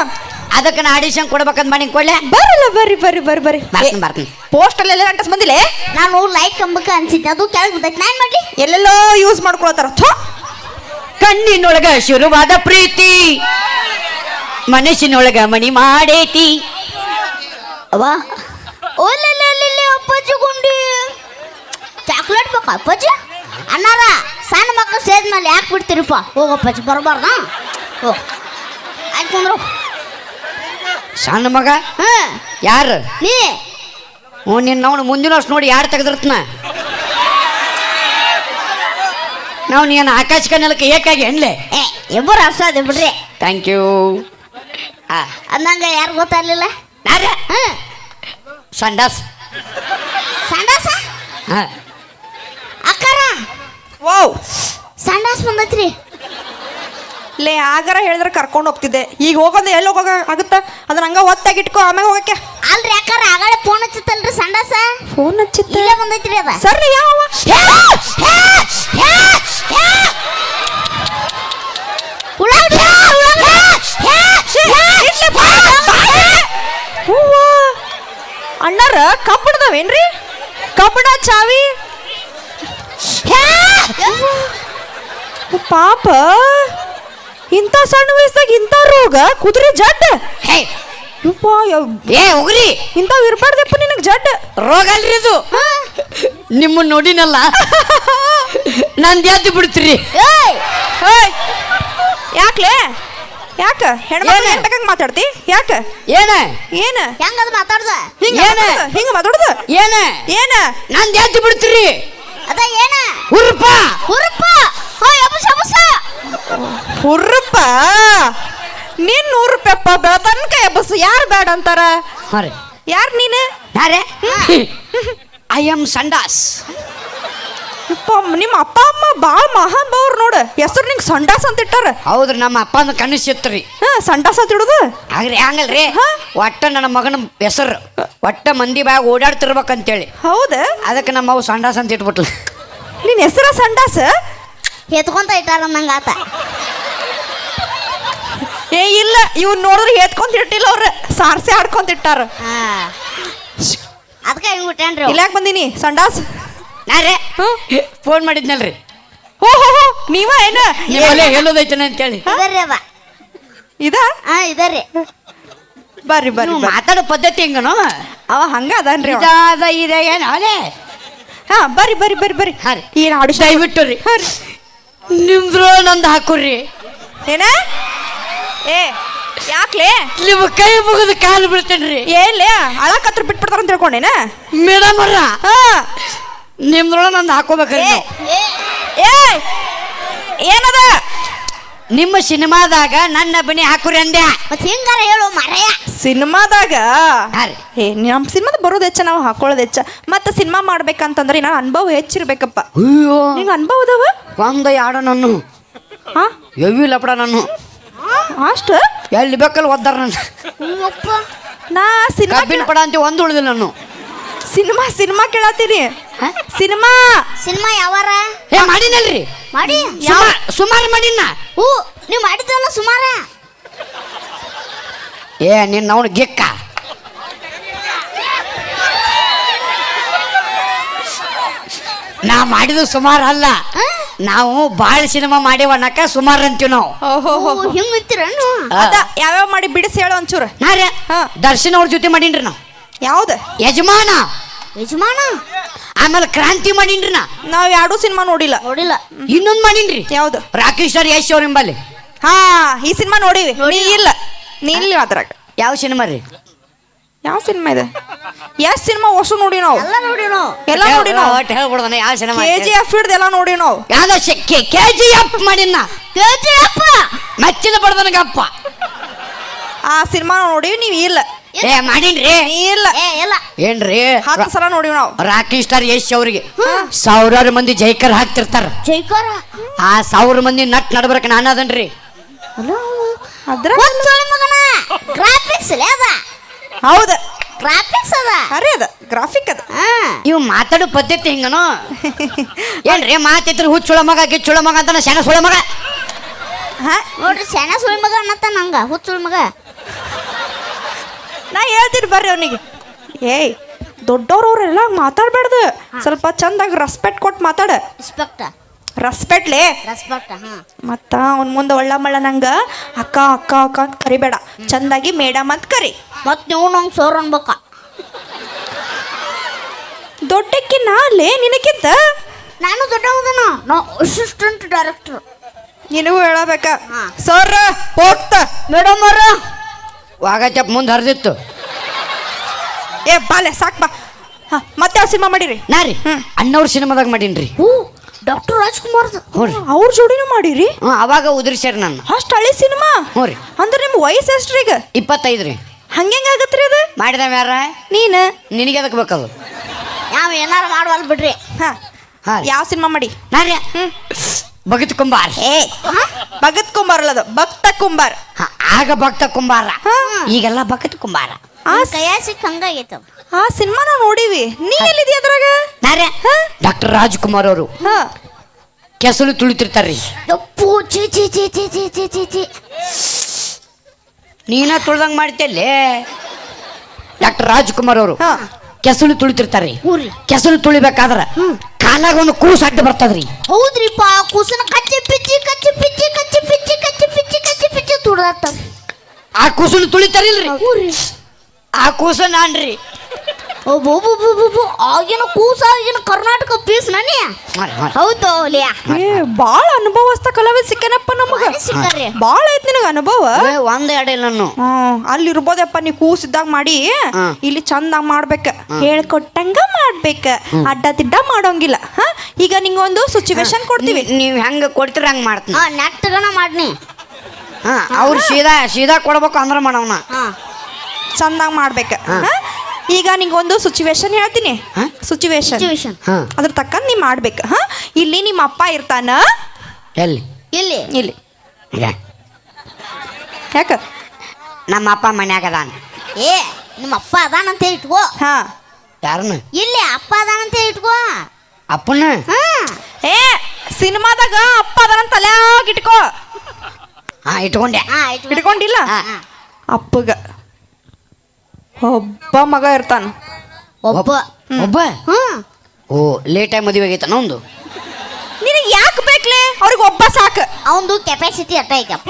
Speaker 4: ಅದಕ್ಕೆ ನಾ ಆಡಿಷನ್ ಕೊಡ್ಬೇಕಂತ ಮಾಡಿ ಕೊಡ್ಲೆ?
Speaker 3: ಬರಲ್ಲ ಬರ್ರಿ ಬರ್ರಿ ಬರ್ರಿ ಬರ್ರಿ.
Speaker 4: ಬರ್ತೀನಿ ಬರ್ತೀನಿ.
Speaker 3: ಪೋಸ್ಟ್ ಅಲ್ಲೆಲ್ಲ ಅಂಟಸ್ ಬಂದಿಲ್ಲ?
Speaker 2: ನಾನು ಲೈಕ್ ಕಂಬಕ್ಕೆ ಅನ್ಸಿದ್ದೆ ಅದು ಕೆಳಗೆ ಬಿದ್ದೈತೆ. ನಾನು ಮಾಡ್ಲಿ?
Speaker 3: ಎಲ್ಲೆಲ್ಲೋ ಯೂಸ್ ಮಾಡ್ಕೊಳ್ತಾರ ಥೋ.
Speaker 4: ಕಣ್ಣಿನೊಳಗ ಶುರುವಾದ ಪ್ರೀತಿ ಮನಸ್ಸಿನೊಳಗ ಮಣಿ ಮಾಡೇತಿ.
Speaker 2: ಅವ್ವ. ಓಲೆಲ್ಲೆಲ್ಲೆಲ್ಲೆ ಅಪ್ಪಾಜಿ ಗುಂಡಿ. ಚಾಕ್ಲೇಟ್ ಬೇಕಾ ಅಪ್ಪಾಜಿ? ಅಣ್ಣಾರ ಸಣ್ಣ ಮಕ್ಕಳು ಸೇದ್ ಮೇಲೆ ಯಾಕೆ ಬಿಡ್ತೀರಿಪ್ಪ? ಹೋಗಪ್ಪಾಜಿ ಬರಬಾರ್ದ? ಹೋಗ್. ಆಯ್ತು ಕುಂದ್ರು
Speaker 4: ಸಣ್ಣ ಮಗ?
Speaker 2: ಹಾಂ.
Speaker 4: ಯಾರು?
Speaker 2: ನೀ.
Speaker 4: ಹ್ಞೂ ನಿನ್ನ ಅವನು ಮುಂದಿನ ವರ್ಷ ನೋಡಿ ಯಾರು ತೆಗೆದಿರ್ತನ? ನಾವು ನೀನು ಆಕಾಶ ಕನ್ನಲಕ್ಕೆ ಏಕಾಗಿ ಹೆಣ್ಲೆ.
Speaker 2: ಏ ಇಬ್ಬರು ಅರ್ಸೋದೆ ಬಿಡ್ರಿ.
Speaker 4: ಥ್ಯಾಂಕ್ ಯು
Speaker 2: ಅಂದಂಗ ಯಾರು ಗೊತ್ತಾಗ್ಲಿಲ್ಲ?
Speaker 4: ನಾರ
Speaker 2: ಹಾಂ.
Speaker 4: ಸಂಡಾಸ್.
Speaker 2: ಸಂಡಾಸ?
Speaker 4: ಹಾಂ.
Speaker 2: ಅಕ್ಕಾರ?
Speaker 3: ಓ
Speaker 2: ಸಂಡಾಸ್ ಬಂದೈತ್ರಿ.
Speaker 3: ಲೇ ಆಗರ ಹೇಳಿದ್ರೆ ಕರ್ಕೊಂಡು ಹೋಗ್ತಿದ್ದೆ. ಈಗ ಹೋಗೋದು ಎಲ್ಲಿ ಹೋಗೋಕ ಆಗುತ್ತ? ಅದನ್ನ ಹಂಗ ಒತ್ತಾಗಿ ಇಟ್ಕೋ ಆಮೇಲೆ ಹೋಗಕ್ಕೆ
Speaker 2: ಅಲ್ರಿ ಯಾಕಾರ ಆಗಳೇ ಫೋನ್ ಹಚ್ಚುತ್ತಲ್ರಿ ಸಂಡಾಸ.
Speaker 3: ಫೋನ್ ಹಚ್ಚಿತ್ತ?
Speaker 2: ಇಲ್ಲೇ ಬಂದೈತ್ರಿ ಅದ.
Speaker 3: ಸರ್ರಿ ಯಾವ ಅಣ್ಣಾರ ಕಬ್ಬಣದವೇನ್ರಿ ಕಬ್ಬಣ ಚಾವಿ? ಪಾಪ. ಇಂಥ ಸಣ್ಣ ವಯಸ್ಸಾಗ ಇಂಥ ರೋಗ ಕುದುರೆ ಜಡ್.
Speaker 4: ಹೇ.
Speaker 3: ಯಪ್ಪ
Speaker 4: ಏ ಹೋಗ್ರಿ
Speaker 3: ಇಂಥವು ಇರ್ಬಾರ್ದಪ್ಪ ನಿನಗೆ ಜಡ್.
Speaker 4: ರೋಗ ಅಲ್ರಿ ಇದು. ನಿಮ್ಮನ್ನ ನೋಡಿನಲ್ಲ? ನಂದು ಎದ್ದು ಬಿಡ್ತೀರಿ.
Speaker 3: ಯಾಕ್ಲೆ? ಯಾಕ? ಹೆಣ್ಮಕ್ಳು
Speaker 4: ಏನ?
Speaker 3: ಏನ್ ಬೇಕಂಗ್ ಮಾತಾಡ್ತಿ? ಯಾಕ?
Speaker 4: ಏನ?
Speaker 3: ಏನ?
Speaker 2: ಹೆಂಗದ ಮಾತಾಡ್ದ?
Speaker 3: ಹಿಂಗ
Speaker 4: ಏನ?
Speaker 3: ಹಿಂಗ ಮಾತಾಡುದು?
Speaker 4: ಏನ?
Speaker 3: ಏನ?
Speaker 4: ನಂದು ಎದ್ದು ಬಿಡ್ತೀರಿ.
Speaker 2: ಅದ ಏನ?
Speaker 4: ಹುರ್ಪ.
Speaker 2: ಹುರುಪ? ಹೋ ಎಬಸ ಎಬಸ.
Speaker 3: ಹುರ್ರಪ್ಪ ನೀನ್ ನೂರು ರೂಪಾಯಪ್ಪ ಬೆಳತನಕ ಎಬ್ಬಸ್ ಯಾರು ಬೇಡ ಅಂತಾರ?
Speaker 4: ಹಾಂ ರೀ
Speaker 3: ಯಾರ್ ನೀನು?
Speaker 4: ನಾರೇ? ಐ ಆಮ್ ಸಂಡಾಸ್
Speaker 3: ಯಪ್ಪ ನಿಮ್ಮ ಅಪ್ಪ ಅಮ್ಮ ಬಾಳ ಮಹಾನ್ ಬವ್ರು ನೋಡು. ಹೆಸರು ನಿಂಗೆ ಸಂಡಾಸ್ ಅಂತ ಇಟ್ಟಾರ.
Speaker 4: ಹೌದ್ರಿ ನಮ್ಮ ಅಪ್ಪನ ಕನಸಿತ್ರಿ
Speaker 3: ಹಾ ಸಂಡಾಸ ಅಂತ ಇಡುದು?
Speaker 4: ಆಗ್ರಿ ಹಂಗಲ್ರಿ. ಒಟ್ಟ ನನ್ನ ಮಗನ ಹೆಸರು ಒಟ್ಟ ಮಂದಿ ಬಾಯಾಗ ಓಡಾಡ್ತಿರ್ಬೇಕಂತೇಳಿ.
Speaker 3: ಹೌದ?
Speaker 4: ಅದಕ್ಕೆ ನಮ್ಮ ಅವು ಸಂಡಾಸ್ ಅಂತ ಇಟ್ಬಿಟ್ಲು.
Speaker 3: ನಿನ್ನ ಹೆಸರ ಸಂಡಾಸ?
Speaker 2: ಎತ್ಕೊಂತ ಇಟ್ಟಾರ ನಂಗ ಆತ.
Speaker 3: ಏ ಇಲ್ಲ ಇವ್ನ ನೋಡಿದ್ರೆ ಎತ್ಕೊಂತ ಇಟ್ಟಿಲ್ಲ ಅವ್ರ. ಸಾರ್ಸಿ ಆಡ್ಕೊಂತ ಇಟ್ಟಾರ.
Speaker 2: ಹಾ. ಅದಕ್ಕೆ ಹೆಂಗ್ ಬಿಟ್ಟೇನ್ರಿ
Speaker 3: ಇಲ್ಲ ಯಾಕೆ ಬಂದೀನಿ? ಸಂಡಾಸ್?
Speaker 4: ನಾರೇ. ಫೋನ್ ಮಾಡಿದ್ನಲ್ರಿ.
Speaker 3: ಹೋ ಹೋ ಹೋ ನೀವ ಏನ?
Speaker 4: ನಿಮ್ಮಲ್ಲೇ ಹೇಳಿ ಅಂತೇಳಿ
Speaker 2: ಇದರ್ರಿ ಅದ
Speaker 3: ಇದ?
Speaker 2: ಹಾ ಇದರ್ರಿ
Speaker 3: ಬರ್ರಿ ಬರ್ರಿ
Speaker 4: ನೀವು
Speaker 3: ಬರ್ರಿ.
Speaker 4: ಮಾತಾಡೋ ಪದ್ಧತಿ ಹೆಂಗನು?
Speaker 3: ಅವ ಹಂಗ ಅದನ್ರಿ ಅವ.
Speaker 4: ಇದಾದ ಇದೆ ಏನು ಅಲೆ
Speaker 3: ಹಾ ಬರ್ರಿ ಬರ್ರಿ ಬರ್ರಿ ಬರ್ರಿ.
Speaker 4: ಹಾ ರೀ.
Speaker 3: ಏನ್ ಆಡಿಷನ್
Speaker 4: ದಯವಿಟ್ಟು ರೀ. ನಿಮ್ದ್ರು ನಂದು ಹಾಕುರ್ರಿ.
Speaker 3: ಏನ? ಏ ಯಾಕ್ಲೆ?
Speaker 4: ನಿಮ್ಮ ಕೈ ಮುಗಿದು ಕಾಲು ಬಿಡ್ತೇನ್ರಿ
Speaker 3: ಏನ್ಲೇ? ಅಳಕತ್ರ ಬಿಟ್ಬಿಡ್ತಾರ ಅಂತ ತಿಳ್ಕೊಂಡೇನ?
Speaker 4: ಮೇಡಮ್ ಅವ್ರ.
Speaker 3: ಹಾ.
Speaker 4: ನಿಮ್ದ್ರೊಳ ನಂದು ಹಾಕೋಬೇಕ್ರಿ
Speaker 3: ಏ
Speaker 4: ನೀವು.
Speaker 3: ಏ. ಏನದ?
Speaker 4: ನಿಮ್ಮ ಸಿನಿಮಾದಾಗ ನನ್ನ ಬನಿ ಹಾಕುರಿ ಅಂದೆ.
Speaker 2: ಮತ್ ಹಿಂಗಾರ ಹೇಳು ಮರೆಯ
Speaker 3: ಸಿನಿಮಾದಾಗ. ಏ ನಮ್ಮ ಸಿನಿಮಾದ ಬರೋದು ಹೆಚ್ಚ ನಾವು ಹಾಕೊಳ್ಳೋದು ಹೆಚ್ಚ. ಮತ್ತೆ ಸಿನಿಮಾ ಮಾಡ್ಬೇಕಂತಂದ್ರೆ ನಾನು ಅನುಭವ ಹೆಚ್ಚಿರ್ಬೇಕಪ್ಪ.
Speaker 4: ಅಯ್ಯೋ.
Speaker 3: ನಿಂಗೆ ಅನುಭವ ಅದಾವ?
Speaker 4: ಒಂದ ಯಾಡ ನಾನು?
Speaker 3: ಹಾ?
Speaker 4: ಎವಿ ಲಪಡ ನಾನು?
Speaker 3: ಅಷ್ಟು?
Speaker 4: ಎಲ್ಲಿ ಬೇಕಲ್ಲಿ ಒದ್ದಾರ ನನ್ನ
Speaker 2: ಅಯ್ಯಪ್ಪ
Speaker 3: ನಾ ಸಿನಿಮಾ
Speaker 4: ಕಬ್ಬಿನ ಪಡ ಅಂತ ಒಂದು ಉಳಿದಿಲ್ಲ ನಾನು.
Speaker 3: ಸಿನಿಮಾ ಸಿನಿಮಾ ಕೇಳತ್ತೀರಿ
Speaker 4: ಹಾ?
Speaker 3: ಸಿನಿಮಾ.
Speaker 2: ಸಿನಿಮಾ ಯಾವಾರ?
Speaker 4: ಏ ಮಾಡಿನಲ್ರಿ.
Speaker 2: ಮಾಡಿ.
Speaker 4: ಸುಮಾರು ಸುಮಾರು ಮಾಡಿನ.
Speaker 2: ಹೂ ನೀವು ಮಾಡಿದ್ದಲ್ಲ ಸುಮಾರ?
Speaker 4: ಏ ನಿನ್ನ ಅವನು ಗಿಕ್ಕ. ನಾ ಮಾಡಿದ್ದು ಸುಮಾರು ಅಲ್ಲ. ನಾವು ಬಾಳ ಸಿನಿಮಾ ಮಾಡೇವನ್ನಕ ಸುಮಾರು ಅಂತೀವಿ ನಾವು.
Speaker 2: ಹಿಂಗ್
Speaker 3: ಅದ ಯಾವ್ಯಾವ ಮಾಡಿ ಬಿಡಿಸಿ ಹೇಳು ಒಂಚೂರು.
Speaker 4: ನಾರೇ
Speaker 3: ಹಾ.
Speaker 4: ದರ್ಶನ್ ಅವ್ರ ಜೊತೆ ಮಾಡೀನ್ರಿ ನಾವು.
Speaker 3: ಯಾವ್ದು?
Speaker 4: ಯಜಮಾನ.
Speaker 2: ಯಜಮಾನ?
Speaker 4: ಆಮೇಲೆ ಕ್ರಾಂತಿ ಮಾಡೀನ್ರಿ ನಾ.
Speaker 3: ನಾವ್ ಯಾವ್ದು ಸಿನಿಮಾ ನೋಡಿಲ್ಲ.
Speaker 2: ನೋಡಿಲ್ಲ.
Speaker 4: ಇನ್ನೊಂದು ಮಾಡಿನ್ರಿ.
Speaker 3: ಯಾವ್ದು?
Speaker 4: ರಾಕೇಶ್ ಅವ್ರ ಯಶ್ ಅವ್ರ ನಿಂಬಲ್ಲಿ
Speaker 3: ಹಾ ಈ ಸಿನಿಮಾ ನೋಡಿವಿ. ನೀ ಇಲ್ಲ. ನೀ ಇಲ್ಲ ಅದ್ರಾಗ.
Speaker 4: ಯಾವ ಸಿನಿಮಾ ರೀ?
Speaker 3: ಯಾವ ಸಿನಿಮಾ ಇದೆ? ಎಷ್ಟ್ ಸಿನಿಮಾ ಹೊಸ ನೋಡಿ ನಾವು.
Speaker 2: ಎಲ್ಲ ನೋಡಿ ನಾವು.
Speaker 3: ಎಲ್ಲ ನೋಡಿ ನಾವು.
Speaker 4: ಒಟ್ಟು ಹೇಳ್ಬಿಡ್ದಾನೆ ಯಾವ ಸಿನಿಮಾ
Speaker 3: ಕೆ ಜಿ ಎಫ್ ಹಿಡ್ದು ಎಲ್ಲ ನೋಡಿ ನಾವು.
Speaker 4: ಯಾವ್ದ ಕೆ ಜಿ ಎಫ್ ಮಾಡಿನ
Speaker 2: ಕೇಳ್ತೀಯಪ್ಪ
Speaker 4: ಮೆಚ್ಚಿದ ಬಡ್ದನಗಪ್ಪ.
Speaker 3: ಆ ಸಿನಿಮಾ ನೋಡಿ ನೀವು ಇಲ್ಲ.
Speaker 4: ಏ ಮಾಡೀನ್ರಿ?
Speaker 3: ಇಲ್ಲ.
Speaker 2: ಏ ಇಲ್ಲ.
Speaker 4: ಏನ್ರಿ?
Speaker 3: ಹತ್ತು ಸಲ ನೋಡಿವಿ ನಾವು.
Speaker 4: ರಾಕೇಶ್ ಸ್ಟಾರ್ ಯಶ್ ಅವ್ರಿಗೆ. ಸಾವಿರಾರು ಮಂದಿ ಜೈಕರ್ ಹಾಕ್ತಿರ್ತಾರ.
Speaker 2: ಜೈಕಾರ?
Speaker 4: ಆ ಸಾವಿರ ಮಂದಿ ನಟ್ ನಡ್ಬರ್ಕ ನಾನು ಅದನ್ರಿ.
Speaker 3: ಅದ್ರ
Speaker 2: ಒಂದ್ ಸುಳಿ ಮಗನ? ಗ್ರಾಫಿಕ್ಸ್ ಲೇ ಅದ.
Speaker 3: ಹೌದ.
Speaker 2: ಗ್ರಾಫಿಕ್ಸ್ ಅದ.
Speaker 3: ಅರೆ ಅದ. ಗ್ರಾಫಿಕ್ ಅದ.
Speaker 4: ಇವ್ ಮಾತಾಡೋ ಪದ್ಧತಿ ಹಿಂಗನು? ಏನ್ರಿ ಮಾತಿತ್ರ ಹುಚ್ಚುಳ ಮಗ ಗಿಚ್ಚುಳ ಮಗ ಅಂತಾನ ಸಣ್ಣ ಸುಳ ಮಗ?
Speaker 3: ಹಾ
Speaker 2: ನೋಡ್ರಿ ಸಣ್ಣ ಸುಳಿ ಮಗ ಅನ್ನತ್ತ ನಂಗ ಹುಚ್ಚುಳ ಮಗ.
Speaker 3: ನಾ ಹೇಳ್ತೀನಿ ಬರ್ರಿ ಅವನಿಗೆ. ಏಯ್ ದೊಡ್ಡವ್ರವ್ರೆಲ್ಲ ಮಾತಾಡ್ಬಾರ್ದು. ಸ್ವಲ್ಪ ಚಂದಾಗಿ ರೆಸ್ಪೆಕ್ಟ್ ಕೊಟ್ಟು ಮಾತಾಡ.
Speaker 2: ರೆಸ್ಪೆಕ್ಟ್
Speaker 3: ರೆಸ್ಪೆಕ್ಟ್ಲೇ
Speaker 2: ರೆಸ್ಪೆಕ್ಟ್ ಹಾ.
Speaker 3: ಮತ್ತ ಅವನ ಮುಂದೆ ಒಳ್ಳ ಮಳ್ಳ ನಂಗ ಅಕ್ಕ ಅಕ್ಕ ಅಕ್ಕ ಅಂತ ಕರಿಬೇಡ. ಚಂದಾಗಿ ಮೇಡಮ್ ಅಂತ ಕರಿ.
Speaker 2: ಮತ್ ನೀವು ನಂಗೆ ಸೋರ್ ಅನ್ಬೇಕ.
Speaker 3: ದೊಡ್ಡಕ್ಕೆ ನಾಲೇ ನಿನಕ್ಕಿಂತ
Speaker 2: ನಾನು ದೊಡ್ಡವನ ನಾ ಅಸಿಸ್ಟೆಂಟ್ ಡೈರೆಕ್ಟರ್
Speaker 3: ನಿನಗೂ ಹೇಳಬೇಕ.
Speaker 2: ಹಾ.
Speaker 3: ಸರ್ ಹೋಗ್ತ.
Speaker 2: ಮೇಡಮ್ ಅವ್ರ.
Speaker 4: ವಾಗಚಪ್ ಮುಂದೆ ಹರಿದಿತ್ತು.
Speaker 3: ಏ ಬಾಲೆ ಸಾಕ್ ಬಾ. ಹಾ, ಮತ್ತೆ ಯಾವ ಸಿನಿಮಾ ಮಾಡಿರಿ?
Speaker 4: ನಾ ರೀ. ಅಣ್ಣವ್ರ ಸಿನಿಮಾದಾಗ ಮಾಡೀನ್ರಿ
Speaker 2: ಹ್ಞೂ ಡಾಕ್ಟರ್ ರಾಜ್ಕುಮಾರ್
Speaker 4: ಹ್ಞೂ ರೀ.
Speaker 3: ಅವ್ರ ಜೋಡಿನೂ ಮಾಡಿರಿ?
Speaker 4: ಹ್ಞೂ ಅವಾಗ ಉದುರಿಸ್ಯಾರ ನಾನು.
Speaker 3: ಅಷ್ಟು ಹಳೆ ಸಿನಿಮಾ?
Speaker 4: ಹ್ಞೂ ರೀ.
Speaker 3: ಅಂದ್ರೆ ನಿಮ್ಮ ವಯಸ್ಸು ಎಷ್ಟ್ರಿ ಈಗ?
Speaker 4: ಇಪ್ಪತ್ತೈದು ರೀ.
Speaker 3: ಹಂಗೆಂಗ್ ಆಗತ್ರಿ ಅದು?
Speaker 4: ಮಾಡಿದ ಯಾರ?
Speaker 3: ನೀನು?
Speaker 4: ನಿನಗೆ ಅದಕ್ಕೆ ಬೇಕದು.
Speaker 2: ಯಾವ ಏನಾರ ಮಾಡುವಲ್ ಬಿಡ್ರಿ.
Speaker 3: ಹಾ.
Speaker 4: ಹಾಂ
Speaker 3: ಯಾವ ಸಿನಿಮಾ ಮಾಡಿ?
Speaker 4: ನಾ ರೀ. ಭಗತ್ ಕುಂಬಾರ್.
Speaker 3: ಹೇ. ಭಗತ್ ಕುಂಬಾರ್ ಅದು ಭಕ್ತ ಕುಂಬಾರ್.
Speaker 4: ಹ, ಆಗ ಭಕ್ತ ಕುಂಬಾರ.
Speaker 3: ಹಾ.
Speaker 4: ಈಗೆಲ್ಲ ಭಗತ್ ಕುಂಬಾರ.
Speaker 2: ಕೈಯಾಗ ಸಿಕ್ಕ ಹಂಗಾಗೈತೆ.
Speaker 3: ಆ ಸಿನಿಮಾ ನಾವು ನೋಡಿವಿ. ನೀ ಎಲ್ಲಿದಿ ಅದ್ರಾಗ?
Speaker 4: ಡಾಕ್ಟರ್ ರಾಜ್ಕುಮಾರ್ ಅವರು.
Speaker 3: ಹಾ.
Speaker 4: ಕೆಸಲು ತುಳಿತಿರ್ತಾರ್ರಿ.
Speaker 2: ಯಪ್ಪು ಚಿ ಚಿ ಚಿ ಚಿ ಚಿ ಚಿ ಚಿ ಚಿ
Speaker 4: ನೀನ ತುಳ್ದಂಗ್ ಮಾಡ್ತಿಲ್ಲೇ ಡಾಕ್ಟರ್ ರಾಜ್ಕುಮಾರ್ ಅವರು.
Speaker 3: ಹಾ.
Speaker 4: ಕೆಸಲು ತುಳಿತಿರ್ತಾರ್ರಿ.
Speaker 2: ಹೂರಿ
Speaker 4: ಕೆಸಲು ತುಳಿಬೇಕಾದ್ರ ಕಾಲಾಗ ಒಂದು ಕೂಸು ಅಡ್ಡ ಬರ್ತದ್ರಿ.
Speaker 2: ಹೌದ್ರಿಪ್ಪ ಕೂಸನ ಕಚ್ಚಿ ಪಿಚ್ಚಿ ಕಚ್ಚಿ ಪಿಚ್ಚಿ ಕಚ್ಚಿ ಪಿಚ್ಚಿ ಕಚ್ಚಿ ಪಿಚ್ಚಿ ಕಚ್ಚಿ ಪಿಚ್ಚಿ ತುಡ್ದಾತ
Speaker 4: ಆ ಕೂಸನ್ನು ತುಳಿತಾರಿಲ್ರಿ. ಆ ಕೂಸ ನಾನ್ರಿ.
Speaker 2: ಆಗಿನ ಕೂಸ ಆಗಿನ ಕರ್ನಾಟಕ ಪೀಸ್ ನನಿ. ಹೌದು ಲಿಯಾ.
Speaker 3: ಏ ಬಾಳ ಅನುಭವಸ್ತ ಕಲಾವಿದ ಸಿಕ್ಕನಪ್ಪ ನಮಗ.
Speaker 2: ಭಾರಿ ಸಿಕ್ಕಾರ್ರಿ.
Speaker 3: ಬಾಳ ಐತ್ ನಿನಗ ಅನುಭವ?
Speaker 4: ಏ, ಒಂದ್ ಎರಡು ಇಲ್ಲ ನಾನು.
Speaker 3: ಅಲ್ಲಿ ಇರ್ಬೋದಪ್ಪ ನೀ ಕೂಸಿದ್ದಾಗ ಮಾಡಿ. ಇಲ್ಲಿ ಚಂದಾಗ ಮಾಡ್ಬೇಕ. ಹೇಳ್ಕೊಟ್ಟಂಗ ಮಾಡ್ಬೇಕ. ಅಡ್ಡ ತಿಡ್ಡ ಮಾಡೋಂಗಿಲ್ಲ. ಈಗ ಈಗ ನಿಂಗೊಂದು ಸಿಚುವೇಶನ್ ಕೊಡ್ತೀವಿ.
Speaker 4: ನೀವು ಹೆಂಗ ಕೊಡ್ತೀರ ಹಂಗ ಮಾಡ್ತೀನಿ.
Speaker 2: ನೆಟ್ಟಗನ ಮಾಡ್ನಿ.
Speaker 4: ಹಾ ಅವ್ರು ಸೀದಾ ಸೀದಾ ಕೊಡ್ಬೇಕು ಅಂದ್ರೆ ಮಾಡೋಣ
Speaker 2: ಹಾ.
Speaker 3: ಚಂದಾಗ ಮಾಡ್ಬೇಕ. ಹಾ? ಈಗ ನಿಂಗೊಂದು ಸಿಚುವೇಶನ್ ಹೇಳ್ತೀನಿ.
Speaker 4: ಹಾ?
Speaker 3: ಸಿಚುವೇಶನ್
Speaker 4: ಹಾ.
Speaker 3: ಅದ್ರ ತಕ್ಕಂತ ನೀ ಮಾಡ್ಬೇಕು. ಹಾ? ಇಲ್ಲಿ ನಿಮ್ಮ ಅಪ್ಪ ಇರ್ತಾನ?
Speaker 4: ಎಲ್ಲಿ?
Speaker 2: ಇಲ್ಲಿ.
Speaker 3: ಇಲ್ಲಿ.
Speaker 4: ಈಗ
Speaker 3: ಯಾಕ?
Speaker 4: ನಮ್ಮ ಅಪ್ಪ ಮನ್ಯಾಗ ಅದಾನ.
Speaker 2: ಏ ನಿಮ್ಮ ಅಪ್ಪ ಅದಾನಂತ ಇಟ್ಕೋ
Speaker 3: ಹಾ.
Speaker 4: ಯಾರನ್ನ?
Speaker 2: ಇಲ್ಲಿ ಅಪ್ಪ ಅದಾನಂತ ಇಟ್ಕೋ
Speaker 4: ಅಪ್ಪನ
Speaker 2: ಹಾ.
Speaker 3: ಏ ಸಿನಿಮಾದಾಗ ಅಪ್ಪ ಅದನ್ನ ತಲ್ಯಾಗ ಇಟ್ಕೋ.
Speaker 4: ಹಾ ಇಟ್ಕೊಂಡೆ.
Speaker 2: ಹಾ ಇಟ್ಕೋ
Speaker 3: ಇಟ್ಕೊಂಡಿಲ್ಲ?
Speaker 4: ಹಾ.
Speaker 3: ಅಪ್ಪಗ. ಒಬ್ಬ ಮಗ ಇರ್ತಾನ.
Speaker 2: ಒಬ್ಬ.
Speaker 4: ಒಬ್ಬ?
Speaker 2: ಹ್ಮ್
Speaker 4: ಓ ಆಗಿ ಮದುವೆ ಆಗೈತಾನ ಒಂದು
Speaker 3: ನಿನಗೆ ಯಾಕೆ ಬೇಕ್ಲೆ? ಅವ್ರಿಗೆ ಒಬ್ಬ ಸಾಕು.
Speaker 2: ಅವನದು ಕೆಪಾಸಿಟಿ ಅಟ್ಟ ಐತಪ್ಪ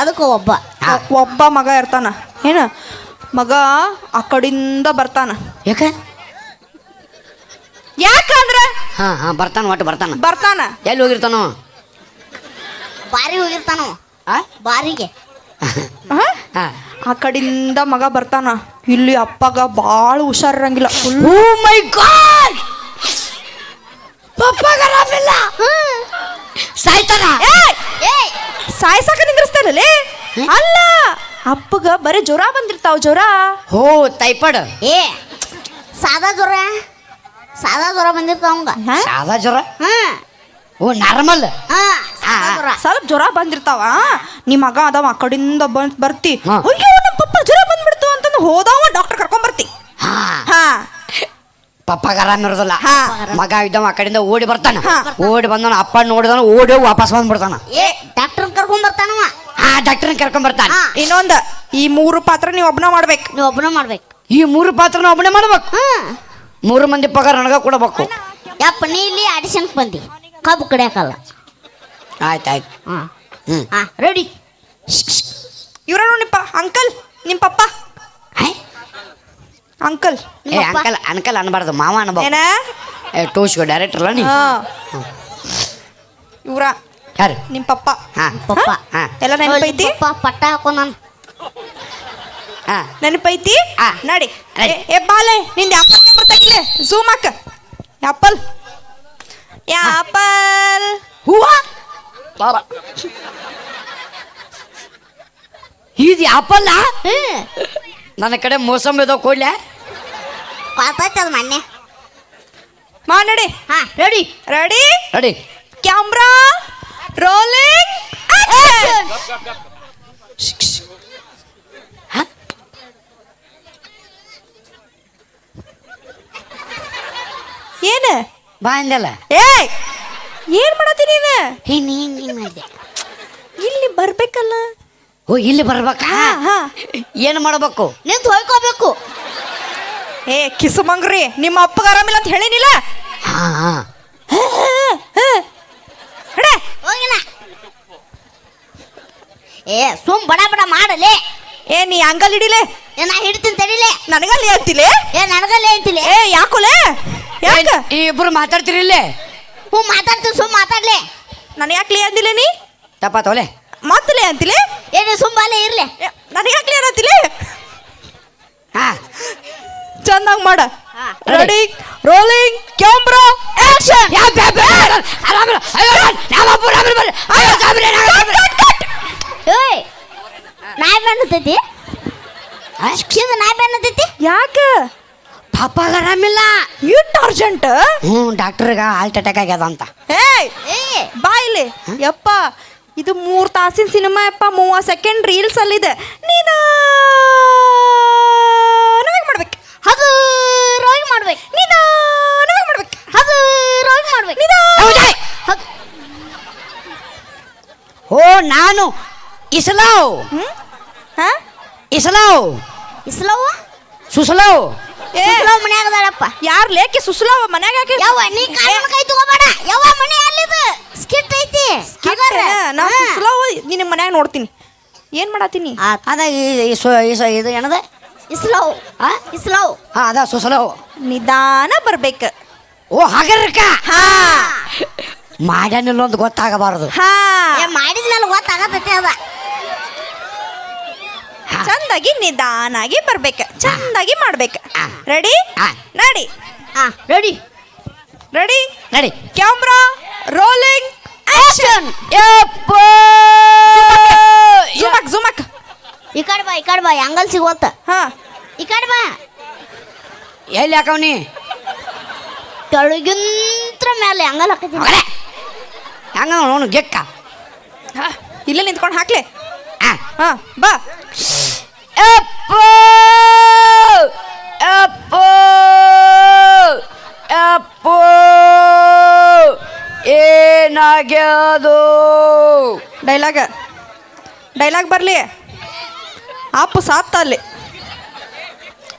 Speaker 2: ಅದಕ್ಕೆ ಒಬ್ಬ.
Speaker 3: ಒಬ್ಬ ಮಗ ಇರ್ತಾನ. ಏನ? ಮಗ ಆ ಕಡಿಂದ ಬರ್ತಾನ.
Speaker 4: ಯಾಕ?
Speaker 3: ಯಾಕಂದ್ರ
Speaker 4: ಹಾ ಹಾ ಬರ್ತಾನ ಒಟ್ಟು ಬರ್ತಾನ.
Speaker 3: ಬರ್ತಾನ.
Speaker 4: ಎಲ್ಲಿ ಹೋಗಿರ್ತಾನೋ?
Speaker 2: ಬಾರಿ ಹೋಗಿರ್ತಾನ.
Speaker 4: ಆ?
Speaker 2: ಬಾರಿಗೆ.
Speaker 3: ಹಾ? ಆ ಕಡೆಯಿಂದ ಮಗ ಬರ್ತಾನ ಇಲ್ಲಿ ಅಪ್ಪಗ ಭಾಳ ಹುಷಾರಿರಂಗಿಲ್ಲ ಫುಲ್
Speaker 4: ಓ ಮೈ ಗಾಡ್! ಪಪ್ಪಾಗ ಆರಾಮಿಲ್ಲ? ಸಾಯ್ತಾನ
Speaker 3: ಸಾಯ್ಸಾಕ ನಿಂದ್ರಿಸ್ತಾರಲ್ಲೇ ಅಲ್ಲ ಅಪ್ಪಗ ಬರೀ ಜ್ವರ ಬಂದಿರ್ತಾವ ಜ್ವರ.
Speaker 4: ಹೋ ತೈಪಡ್.
Speaker 2: ಏ ಸಾದಾ ಜ್ವರ. ಸಾದಾ ಜ್ವರ ಬಂದಿರ್ತಾವ ಅವಂಗ.
Speaker 3: ಹಾ?
Speaker 4: ಸಾದಾ ಜ್ವರ?
Speaker 2: ಹ್ಮ್
Speaker 4: ಓ ನಾರ್ಮಲ್
Speaker 3: ಸ್ವಲ್ಪ ಜ್ವರ ಬಂದಿರ್ತಾವ. ನಿಮ್ಮ ಮಗ ಅದಾವ ಆ ಕಡೆಯಿಂದ ಬಂದ್ ಬರ್ತಿ. ಅಯ್ಯೋ ನಮ್ಮ ಪಪ್ಪ ಜ್ವರ ಬಂದ್ಬಿಡ್ತು ಅಂತಂದು ಹೋದವ ಡಾಕ್ಟರ್ ಕರ್ಕೊಂಡ್ ಬರ್ತಿ
Speaker 4: ಹಾ.
Speaker 3: ಹಾ.
Speaker 4: ಪಪ್ಪಾಗ ಆರಾಮ ಇರೋದಿಲ್ಲ
Speaker 3: ಹಾ.
Speaker 4: ಮಗ ಇದ್ದವ ಆ ಕಡೆಯಿಂದ ಓಡಿ ಬರ್ತಾನ. ಓಡಿ ಬಂದವನ ಅಪ್ಪ ನೋಡಿದವನ ಓಡಿ ಹೋಗಿ ವಾಪಸ್ ಬಂದ್ಬಿಡ್ತಾನ.
Speaker 2: ಏ ಡಾಕ್ಟರ್ ಕರ್ಕೊಂಡ್ ಬರ್ತಾನವ
Speaker 4: ಆ ಡಾಕ್ಟರ್ ಕರ್ಕೊಂಡ್ ಬರ್ತಾನ
Speaker 3: ಇನ್ನೊಂದ ಈ ಮೂರು ಪಾತ್ರ ನೀವು ಒಬ್ಬನ ಮಾಡ್ಬೇಕು.
Speaker 2: ನೀವು ಒಬ್ಬನ ಮಾಡ್ಬೇಕು.
Speaker 4: ಈ ಮೂರು ಪಾತ್ರನ ಒಬ್ಬನೇ ಮಾಡ್ಬೇಕು. ಮೂರು ಮಂದಿ ಪಗಾರ ನನಗ ಕೊಡಬೇಕು.
Speaker 2: ಯಪ್ಪ ನೀ ಇಲ್ಲಿ ಆಡಿಷನ್ ಬಂದಿ. ಕಬ್ಬು ಕಡಿಯಾಕಲ್ಲ.
Speaker 4: ಆಯ್ತು ಆಯ್ತು
Speaker 2: ಹಾ.
Speaker 4: ಹ್ಮ್.
Speaker 2: ಹಾ ರೆಡಿ
Speaker 3: ಇವ್ರ ನೋಡಿಪ್ಪ ಅಂಕಲ್ ನಿಮ್ಮ ಪಪ್ಪ.
Speaker 4: ಹೇ?
Speaker 3: ಅಂಕಲ್
Speaker 4: ಏ
Speaker 2: ನಿಮ್ಮಪ್ಪ
Speaker 4: ಅಂಕಲ್ ಅಂಕಲ್ ಅನ್ಬಾರ್ದು ಮಾವ ಅನ್ಬಾರ್ದು.
Speaker 3: ಏನ?
Speaker 4: ಏ ಟೂಸ್ಗೋ ಅಲ್ಲ ನೀ
Speaker 3: ಹಾ. ಇವ್ರ
Speaker 4: ಯಾರು?
Speaker 3: ನಿಮ್ಮ ಪಪ್ಪ.
Speaker 4: ಹಾ.
Speaker 2: ಪಪ್ಪ.
Speaker 4: ಹಾ.
Speaker 3: ಎಲ್ಲ ನೆನಪೈತಿ?
Speaker 2: ಪಪ್ಪ ಪಟ್ಟ ಹಾಕೋ ನಾನು.
Speaker 4: ಹಾ.
Speaker 3: ನೆನಪೈತಿ?
Speaker 4: ಆ.
Speaker 3: ನಡಿ.
Speaker 4: ನಡಿ.
Speaker 3: ಏ- ಏ ಬಾಲೆ ನಿಂದ ಆಪಲ್ ಕ್ಯಾಮ್ರಾ ತೆಗಿಲೆ ಝೂಮ್ ಹಾಕ. ಆಪಲ್ ಯಾಪಲ್
Speaker 4: ಹೂವ? ಇದು
Speaker 2: ಯಾಪಲ್ಲ
Speaker 4: ನನ್ನ ಕಡೆ ಮೋಸಂಬಿದ ಕೊಡ್ಲೆ.
Speaker 2: ಕಾಪಾತಲ್ ಮೊನ್ನೆ.
Speaker 3: ಮಾ ನಡಿ.
Speaker 2: ಹಾ. Ready
Speaker 3: ready
Speaker 4: ready
Speaker 3: camera rolling ಏನು?
Speaker 4: ಬಾ ಅಂದಲ್ಲ.
Speaker 3: ಏಯ್! ಏನ್ ಮಾಡತ್ತಿ ನೀನು?
Speaker 4: ಹಿಂಗ್ ಹಿಂಗ್ ಹಿಂಗ್ ಮಾಡಿದೆ
Speaker 3: ಇಲ್ಲಿ ಬರ್ಬೇಕಲ್ಲ?
Speaker 4: ಓ ಇಲ್ಲಿ ಬರ್ಬೇಕಾ?
Speaker 3: ಹಾ
Speaker 4: ಏನು ಮಾಡಬೇಕು?
Speaker 2: ನಿಂತು ಹೊಯ್ಕೋಬೇಕು.
Speaker 3: ಏ ಕಿಸುಮಂಗ್ರಿ ನಿಮ್ಮ ಅಪ್ಪಗ ಆರಾಮಿಲ್ಲ ಅಂತ ಹೇಳಿನಿಲ್ಲ?
Speaker 4: ಹಾ ಹಾ.
Speaker 3: ಹಡೆ
Speaker 2: ಏ ಸುಮ್ ಬಡ ಬಡ ಮಾಡಲೆ.
Speaker 3: ಏ ನೀ ಅಂಗಲ್ ಹಿಡಿಲೆ?
Speaker 2: ಏ ನಾ ಹಿಡ್ತೀನಿ ತಡಿಲೆ.
Speaker 3: ನನಗಲ್ಲಿ ಅಂತಿಲೆ?
Speaker 2: ಏ ನನಗಲ್ಲೇ ಅಂತಿಲೆ.
Speaker 3: ಏ ಯಾಕೋಲೆ? ಯಾಕ?
Speaker 4: ಈ ಇಬ್ರು ಮಾತಾಡ್ತೀರಿ ಇಲ್ಲೇ?
Speaker 2: ಹ್ಞೂ ಮಾತಾಡ್ತು ಸುಮ್ ಮಾತಾಡ್ಲೆ.
Speaker 3: ನನ್ ಯಾಕ್ಲಿ ಅಂದಿಲ್ಲ ನೀ?
Speaker 4: ತಪ್ಪ ತೋಲೆ
Speaker 3: ಮತ್ತಲೆ ಅಂತಿಲೆ?
Speaker 2: ಏನು ಸುಮ್ಮನೆ ಸುಮ್ ಬಾಲೆ ಇರ್ಲೆ.
Speaker 3: ನನಗೆ ಯಾಕೆ ಕ್ಲಿಯರ್
Speaker 4: ಹಾ.
Speaker 3: ಚಂದಾಗ ಮಾಡ.
Speaker 2: ಹಾ.
Speaker 3: ರೆಡಿ ರೋಲಿಂಗ್ ಕ್ಯಾಮ್ರಾ ಆಕ್ಷನ್
Speaker 4: ಯಾ ಬೇ ಬೇ ಆರಾಮಿಲ್ಲ ಅಯ್ಯೋ ನಮ್ಮ ಅಪ್ಪ ಆರಾಮಿಲ್ಲ ಬರ್ರಿ. ಅಯ್ಯೋ ಸಾಬ್ರೆ
Speaker 2: ಏಯ್ ನಾಯಿ ಬೆನ್ನತೈತಿ ಇದು ನಾಯಿ ಬೆನ್ನತೈತಿ
Speaker 3: ಯಾಕ?
Speaker 4: ಪಾಪ ಆರಾಮಿಲ್ಲ
Speaker 3: ಇಟ್ ಅರ್ಜೆಂಟ್
Speaker 4: ಹ್ಞೂ ಡಾಕ್ಟರ್ಗ ಹಾರ್ಟ್ ಅಟ್ಯಾಕ್ ಆಗ್ಯದ ಅಂತ.
Speaker 3: ಏಯ್
Speaker 2: ಏ.
Speaker 3: ಬಾ ಇಲ್ಲಿ. ಯಪ್ಪ ಇದು ಮೂರು ತಾಸಿನ ಸಿನಿಮಾ ಯಪ್ಪ ಮೂವತ್ತು ಸೆಕೆಂಡ್ ರೀಲ್ಸ್ ಅಲ್ಲಿದೆ. ನೀನು ಮಾಡ್ಬೇಕು.
Speaker 2: ಅದು ರಾಗಿ ಮಾಡ್ಬೇಕು.
Speaker 3: ನೀನು ಮಾಡ್ಬೇಕು.
Speaker 2: ಅದು ರಾಗಿ ಮಾಡ್ಬೇಕು. ನೀನು
Speaker 4: ಓ ನಾನು ಇಸ್ಲಾವ್
Speaker 3: ಹ್ಞೂ ಹಾ?
Speaker 4: ಇಸ್ಲಾವ್
Speaker 2: ಇಸ್ಲವ್ವ
Speaker 4: ಸುಸಲಾವ್
Speaker 3: ಏ.
Speaker 2: ಇಸ್ಲವ್ ಮನ್ಯಾಗ ಅದಾಳಪ್ಪ.
Speaker 3: ಯಾರ್ ಲೇಕಿ ಸುಸುಲಾವ ಮನ್ಯಾಗ ಹಾಕಿ
Speaker 2: ಯವ್ವ ನೀ ಕಾರಣ ಕೈ ತಗೋಬೇಡ. ಯವ್ವ ಮನೆ ಅಲ್ಲಿದು. ಸ್ಕಿಟ್ ಐತಿ.
Speaker 3: ನಾ. ಸುಸುಲಾವ ನಿನ್ನ ಮನ್ಯಾಗ ನೋಡ್ತೀನಿ. ಏನ್ ಮಾಡತ್ತೀನಿ.
Speaker 4: ಅದ ಇದು ಏನದ?
Speaker 2: ಇಸ್ಲವ್.
Speaker 4: ಆ?
Speaker 2: ಇಸ್ಲವ್.
Speaker 4: ಹಾ ಅದ ಸುಸಲಾವ್.
Speaker 3: ನಿಧಾನ ಬರ್ಬೇಕು.
Speaker 4: ಓ ಹಾಗರ್ಕ
Speaker 3: ಹಾ.
Speaker 4: ಮಾಡ್ಯಾನಿಲ್ಲ ಒಂದು ಗೊತ್ತಾಗಬಾರದು.
Speaker 3: ಹಾ.
Speaker 2: ಮಾಡಿದ್ಮೇಲೆ ಗೊತ್ತಾಗತೈತಿ ಅದ.
Speaker 3: ಚಂದಾಗಿ ನಿಧಾನಾಗಿ ಬರ್ಬೇಕು. ಚಂದಾಗಿ ಮಾಡ್ಬೇಕು. ರೆಡಿ. ನಡಿ
Speaker 2: ಹಾ ರೆಡಿ
Speaker 3: ರೆಡಿ
Speaker 4: ನಡಿ
Speaker 3: ಕ್ಯಾಮ್ರಾ ರೋಲಿಂಗ್ ಆಕ್ಷನ್
Speaker 4: ಯಪ್ಪ
Speaker 3: ಜುಮಕ್ ಜುಮಕ್
Speaker 2: ಈ ಕಡೆ ಬಾ ಈ ಕಡೆ ಬಾ ಅಂಗಲ್ ಸಿಗೋತ
Speaker 3: ಹಾ.
Speaker 2: ಈ ಕಡೆ ಬಾ.
Speaker 4: ಎಲ್ಲಿ ಹಾಕವ್ನಿ?
Speaker 2: ಕೆಳಗಿಂತ್ರ ಮೇಲೆ ಅಂಗಲ್
Speaker 4: ಹಾಕತ್ತೀನಿ. ಹೆಂಗ ಅವನು ಗೆಕ್ಕ.
Speaker 3: ಹಾ, ಇಲ್ಲೇ ನಿಂತ್ಕೊಂಡು ಹಾಕ್ಲೆ. ಬಾ.
Speaker 4: ಯಪ್ಪ ಯಪ್ಪ ಯಪ್ಪ ಏನಾಗ್ಯದು?
Speaker 3: ಡೈಲಾಗ. ಡೈಲಾಗ್ ಬರಲಿ. ಅಪ್ಪು ಸಾತ್ತ ಅಲ್ಲಿ.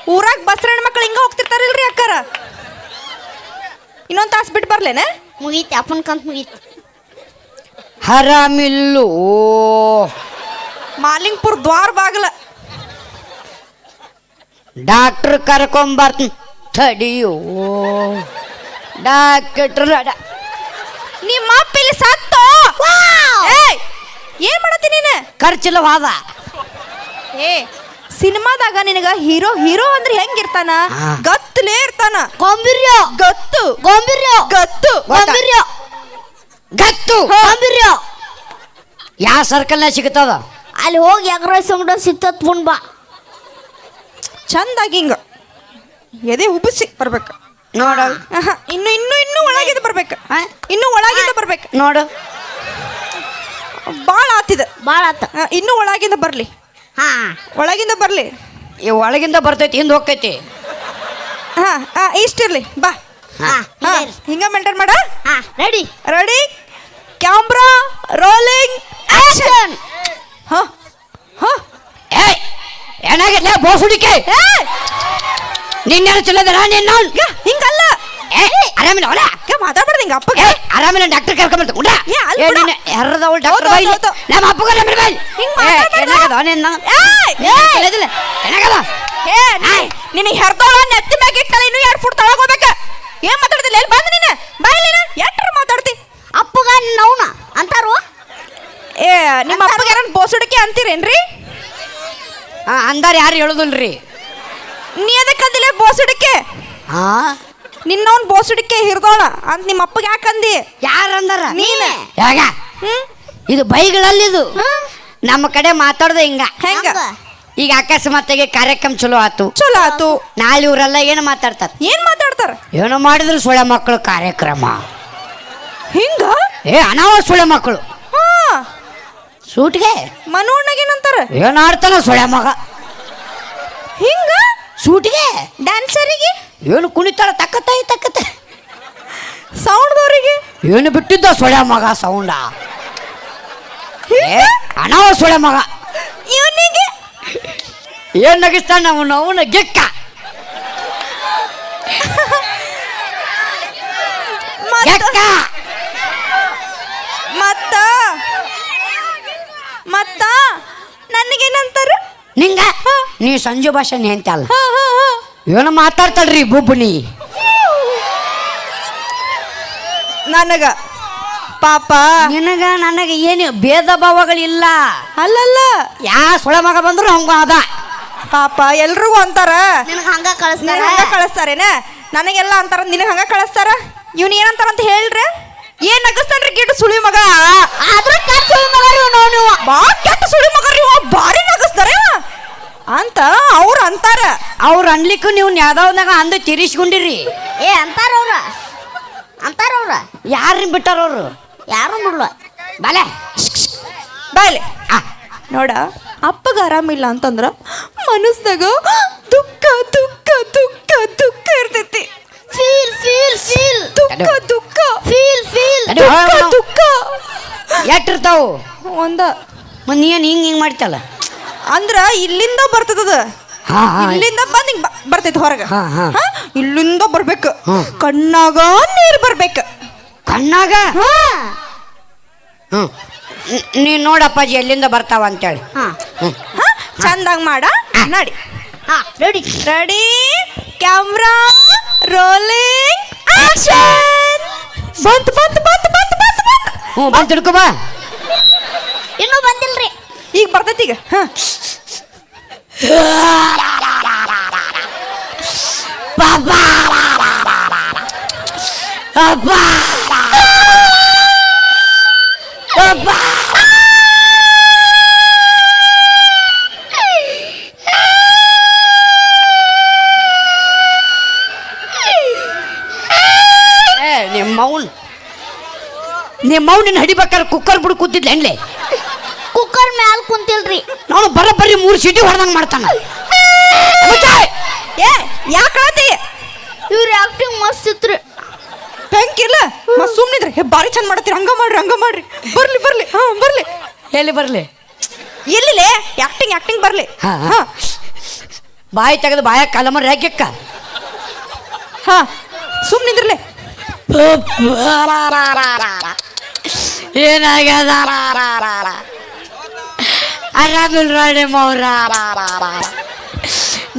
Speaker 3: ಊರಾಗ ಬಸ್ ಹೆಣ್ಮಕ್ಳು ಹಿಂಗ ಹೋಗ್ತಿರ್ತಾರಿಲ್ರಿ ಅಕ್ಕಾರ? ಇನ್ನೊಂದು ತಾಸು ಬಿಟ್ಟು ಬರ್ಲೇನೆ?
Speaker 2: ಮುಗೀತಿ ಅಪ್ಪನ ಕಂತ ಮುಗೀತಿ.
Speaker 4: ಹರಾಮಿಲ್ಲು.
Speaker 3: ಮಾಲಿಂಗ್ಪುರ್ ದ್ವಾರ ಬಾಗಲ.
Speaker 4: ಡಾಕ್ಟ್ರ್ ಕರ್ಕೊಂಬರ್ತೀನಿ ತಡಿಯೋ. ಡಾಕ್ಟ್ರ್
Speaker 3: ನಿಮ್ಮ ಅಪ್ಪ ಇಲ್ಲಿ ಸತ್ತು? ಏನ್ ಮಾಡತ್ತಿ ನೀನು?
Speaker 4: ಖರ್ಚಿಲ್ಲ ವಾದ.
Speaker 3: ಏ ಸಿನಿಮಾದಾಗ ನಿನಗ ಹೀರೋ ಹೀರೋ ಅಂದ್ರೆ ಹೆಂಗಿರ್ತಾನ. ಗತ್ತಲೇ ಇರ್ತಾನ.
Speaker 2: ಗೊಂಬಿರ್ಯ.
Speaker 3: ಗತ್ತು.
Speaker 2: ಗೊಂಬಿರ್ಯ.
Speaker 3: ಗತ್ತು.
Speaker 2: ಗೊಂಬಿರ್ಯ.
Speaker 4: ಗತ್ತು.
Speaker 2: ಗೊಂಬಿರ್ಯ.
Speaker 4: ಯಾವ ಸರ್ಕಲ್ನ ಸಿಗ್ತದ
Speaker 2: ಅಲ್ಲಿ ಹೋಗಿ ಎಗ್ರೈಸ್ ಅಂಗಡಿ ಸಿಗ್ತತ್ ಪುಣ್ ಬಾ.
Speaker 3: ಚಂದಾಗಿ ಹಿಂಗ. ಎದೆ ಉಬ್ಬಿಸಿ ಬರ್ಬೇಕು.
Speaker 4: ನೋಡ.
Speaker 3: ಇನ್ನು ಇನ್ನು ಇನ್ನು ಒಳಗಿಂದ ಬರ್ಬೇಕು? ಇನ್ನು ಒಳಗಿಂದ ಬರ್ಬೇಕು.
Speaker 4: ನೋಡು.
Speaker 3: ಭಾಳ ಆತಿದ.
Speaker 2: ಭಾಳ ಆತ.
Speaker 3: ಇನ್ನು ಒಳಗಿಂದ ಬರ್ಲಿ.
Speaker 2: ಹಾ.
Speaker 3: ಒಳಗಿಂದ ಬರ್ಲಿ.
Speaker 4: ಈ ಒಳಗಿಂದ ಬರ್ತೈತಿ ಹಿಂದೆ ಹೋಗ್ತೈತಿ.
Speaker 3: ಹಾ ಹಾ ಇಷ್ಟಿರ್ಲಿ ಬಾ.
Speaker 2: ಹಾ
Speaker 3: ಹಾ ಹಿಂಗ ಮೇಂಟೈನ್ ಮಾಡ.
Speaker 2: ಹಾ ready
Speaker 3: ready camera rolling action ಹಾ? ಹಾ?
Speaker 4: ಏಯ್! ಏನಾಗಿಲ್ಲ ಬೋಸುಡಿಕೆ? ನಿನ್ನೇನು ಚಲೋದರ ನಿನ್ನ
Speaker 3: ಹಿಂಗಲ್ಲ.
Speaker 4: ಏ ಆರಾಮಿಲ್ಲ ಅವಳ
Speaker 3: ಮಾತಾಡ್ಬಾರ್ದು ಹಿಂಗ ಅಪ್ಪಗೆ.
Speaker 4: ಏ ಆರಾಮಿಲ್ಲ ಡಾಕ್ಟರ್
Speaker 3: ಏ, ಅಲ್ಲಿ
Speaker 4: ಏ
Speaker 3: ಬಿಡು.
Speaker 4: ಡಾಕ್ಟರ್ ಬೈಲಿ? ನಮ್ಮ ಅಪ್ಪಗ ಆರಾಮಿಲ್ಲ ಬೈಲಿ. ಏನಾಗದ ನಿನ್ನ! ಏನಾಗದ?
Speaker 3: ನಿನ್ನ ಹೆರ್ದೋಳ ನೆತ್ತಿ ಮ್ಯಾಗ ಇಟ್ಟಲ್ಲ ಇನ್ನು ಎರಡು ಫುಟ್ ತಳಗ ಹೋಗ್ಬೇಕ. ಏನ್ ಮಾತಾಡ್ತಿಲ್ಲ ಎಲ್ಲಿ ಬಂದ ನೀನು? ಬಾಯ್ ನೀನು? ಎಟ್ರ ಮಾತಾಡ್ತಿ?
Speaker 2: ಅಪ್ಪಗ ನೌನ ಅಂತಾರು?
Speaker 3: ಏ ನಿಮ್ಮ ಅಪ್ಪಗೆ ಬೋಸುಡಿಕೆ ಅಂತೀರೇನ್ರಿ?
Speaker 4: ಆ, ಅಂದಾರ ಯಾರು ಹೇಳುದಿಲ್ರಿ?
Speaker 3: ನೀ ಅದಕ್ಕೆ ಅಂದಿಲ್ಲ ಬೋಸುಡಿಕೆ?
Speaker 4: ಹಾ
Speaker 3: ನಿನ್ನವನ್ ಬೋಸುಡಿಕೆ ಹಿರ್ದೋಳ ಅಂತ ನಿಮ್ಮ ಅಪ್ಪಗೆ ಯಾಕಂದಿ
Speaker 4: ಯಾರು ಅಂದಾರ?
Speaker 3: ನೀನೆ.
Speaker 4: ಯಾಗ?
Speaker 3: ಹ್ಮ್?
Speaker 4: ಇದು ಬೈಗಳಲ್ಲಿ ಇದು ನಮ್ಮ ಕಡೆ ಮಾತಾಡ್ದೆ ಹಿಂಗ.
Speaker 3: ಹೆಂಗ.
Speaker 4: ಈಗ ಅಕಸ್ಮಾತ್ತಾಗಿ ಕಾರ್ಯಕ್ರಮ ಚಲೋ ಆತು.
Speaker 3: ಚಲೋ ಆತು.
Speaker 4: ನಾಳೆ ಇವರೆಲ್ಲ ಏನು ಮಾತಾಡ್ತಾರ?
Speaker 3: ಏನ್ ಮಾತಾಡ್ತಾರ?
Speaker 4: ಏನೋ ಮಾಡಿದ್ರು ಸುಳೆ ಮಕ್ಕಳು ಕಾರ್ಯಕ್ರಮ.
Speaker 3: ಹಿಂಗ?
Speaker 4: ಏ ಅನಾವ ಸುಳೆ ಮಕ್ಕಳು. ಸೂಟ್ಗೆ?
Speaker 3: ಮನೋಣ್ಣಗೇನಂತಾರ
Speaker 4: ಏನು ಆಡ್ತಾನ ಸೊಳ್ಯ ಮಗ.
Speaker 3: ಹಿಂಗ?
Speaker 4: ಸೂಟ್ಗೆ?
Speaker 3: ಡ್ಯಾನ್ಸರಿಗೆ
Speaker 4: ಏನು ಕುಣಿತಾಳ? ತಕ್ಕತ್ತಾಯಿ ತಕ್ಕತ್ತ. ಏನು ಬಿಟ್ಟಿದ್ದ ಸೊಳ್ಳೆ ಮಗ ಸೌಂಡ ಅನಾವ ಸೊಳ್ಳೆ ಮಗ.
Speaker 3: ಇವನಿಗೆ?
Speaker 4: ಏನ್ ನಗಿಸ್ತಾನ ಅವನು? ಅವನ ಗೆಕ್ಕ
Speaker 3: ಮತ್ತ ಮತ್ತ ನನಗೇನಂತಾರ
Speaker 4: ನಿಂಗ? ನೀ ಸಂಜು ಭಾಷೆ ಅಂತ ಅಲ್ಲ? ಏನು ಮಾತಾಡ್ತಾಳ್ರಿ ಬುಬ್ಬುನಿ
Speaker 3: ನನಗ ಪಾಪ
Speaker 4: ನಿನಗ ನನಗ ಏನು ಭೇದ ಭಾವಗಳಿಲ್ಲ?
Speaker 3: ಅಲ್ಲಲ್ಲ.
Speaker 4: ಯಾ ಸುಳ ಮಗ ಬಂದ್ರು ಹಂಗ ಅದ.
Speaker 3: ಪಾಪ ಎಲ್ರಿಗೂ ಅಂತಾರ.
Speaker 2: ನಿನಗೆ ಹಂಗ ಕಳಿಸ್ತಾರೆ?
Speaker 3: ಹಂಗ ಕಳಿಸ್ತಾರೇನ? ನನಗೆಲ್ಲ ಅಂತಾರ ನಿನಗೆ ಹಂಗ ಕಳಿಸ್ತಾರ? ಇವನ್ ಏನಂತಾರ ಅಂತ ಹೇಳ್ರಿ? ಏನ್ ನಗಸ್ತಾನ್ರಿ ಗಿಡ ಸುಳಿ ಮಗ?
Speaker 2: ಆದ್ರ ಕೆಟ್ಟ ಸುಳಿ ನಾವು ನೀವು.
Speaker 3: ಬಾ ಕೆಟ್ಟ ಸುಳಿ ಮಗ ರೀ ಭಾರಿ ನಗಸ್ತಾರ. ಅಂತ ಅವ್ರು ಅಂತಾರ.
Speaker 4: ಅವ್ರು ಅನ್ಲಿಕ್ಕೂ ನೀವು ಯಾವ್ದಾವ್ದಾಗ ಅಂದು ತೀರಿಸ್ಕೊಂಡಿರಿ.
Speaker 2: ಏ ಅಂತಾರ ಅವ್ರ. ಅಂತಾರ ಅವ್ರ.
Speaker 4: ಯಾರನ್ನ ಬಿಟ್ಟಾರ ಅವರು?
Speaker 2: ಯಾರು ಬಿಡ್ಲ.
Speaker 4: ಬಲೆ.
Speaker 3: ಬಾಲೆ. ನೋಡ ಅಪ್ಪಗ ಆರಾಮಿಲ್ಲ ಅಂತಂದ್ರ ಮನಸ್ನಾಗ ದುಃಖ ದುಃಖ ದುಃಖ ದುಃಖ ಇರ್ತೈತಿ.
Speaker 2: Feel feel feel.
Speaker 3: ದುಃಖ ದುಃಖ.
Speaker 2: Feel
Speaker 4: feel.
Speaker 3: ದುಃಖ ದುಃಖ.
Speaker 4: ಎಟ್ಟಿರ್ತಾವು
Speaker 3: ಒಂದ.
Speaker 4: ಮತ್ತೆ ನೀ ಏನು ಹಿಂಗೆ ಹಿಂಗೆ ಮಾಡ್ತಲ್ಲ
Speaker 3: ಅಂದ್ರ ಇಲ್ಲಿಂದ ಬರ್ತದದ
Speaker 4: ಹಾ ಹಾ
Speaker 3: ಇಲ್ಲಿಂದ ಬಂದ್ ಹಿಂಗ್ ಬ- ಬರ್ತೈತಿ ಹೊರಗ.
Speaker 4: ಹಾ, ಹಾ.
Speaker 3: ಹಾ? ಇಲ್ಲಿಂದ ಬರ್ಬೇಕು. ಕಣ್ಣಾಗ ನೀರ್ ಬರ್ಬೇಕು.
Speaker 4: ಕಣ್ಣಾಗ? ಹ್ಞೂ ನೀನು ನೋಡಪ್ಪಾಜಿ ಎಲ್ಲಿಂದ ಬರ್ತಾವ ಅಂತೇಳಿ.
Speaker 2: ಹಾ.
Speaker 4: ಹ್ಞೂ
Speaker 3: ಹಾ? ಚಂದಾಗ್ ಮಾಡ. ನಡಿ.
Speaker 2: ಹಾ ready
Speaker 3: ready camera rolling action ಬಂತು ಬಂತು ಬಂತು ಬಂತು ಬಂತು ಬಂತು
Speaker 4: ಹ್ಞೂ ಬಂದು ತಿಳ್ಕೊ ಬಾ.
Speaker 2: ಇನ್ನೂ ಬಂದಿಲ್ರಿ.
Speaker 3: ಈಗ ಬರ್ತೈತಿ ಈಗ. ಹಾ.
Speaker 4: ನಿಮ್ಮ ಮೌನ್ ನಿಮ್ಮ ಮೌನಿನ ಹಿಡಿಬೇಕಾದ್ರೆ ಕುಕ್ಕರ್ ಬಿಡು ಕೂತಿದ್ಲ ಹೆಣ್ಲೆ ಬರ ಬರೋಬ್ಬರಿ ಮೂರು ಸಿಟಿ ಹೊಡೆದಂಗೆ ಮಾಡ್ತಾನೆ.
Speaker 3: ಏ ಯಾಕಳತಿ
Speaker 2: ಇವ್ರು ಆಕ್ಟಿಂಗ್ ಮಸ್ತ್ ಇತ್ರಿ.
Speaker 3: ಮತ್ ಸುಮ್ನಿದ್ರಿ. ಹೇ ಬಾರಿ ಚಂದ ಮಾಡತ್ತೀರಿ. ಹಂಗ ಮಾಡ್ರಿ ಹಂಗ ಮಾಡ್ರಿ. ಬರ್ಲಿ ಬರ್ಲಿ. ಹಾ ಬರ್ಲಿ.
Speaker 4: ಎಲ್ಲಿ ಬರಲಿ?
Speaker 3: ಎಲ್ಲಿಲೇ ಆಕ್ಟಿಂಗ್ ಆಕ್ಟಿಂಗ್ ಬರ್ಲಿ.
Speaker 4: ಹಾ ಬಾಯಿ ತೆಗೆದು ಬಾಯ ಕಲಮರ್ ಯಾಕೆಕ್ಕ
Speaker 3: ಹಾ. ಸುಮ್ಮನಿದ್ರಲೆ
Speaker 4: ಏನಾಗ್ಯದ? ಆರಾಮಿಲ್ಲ ರಾಣಿ ಮೌರ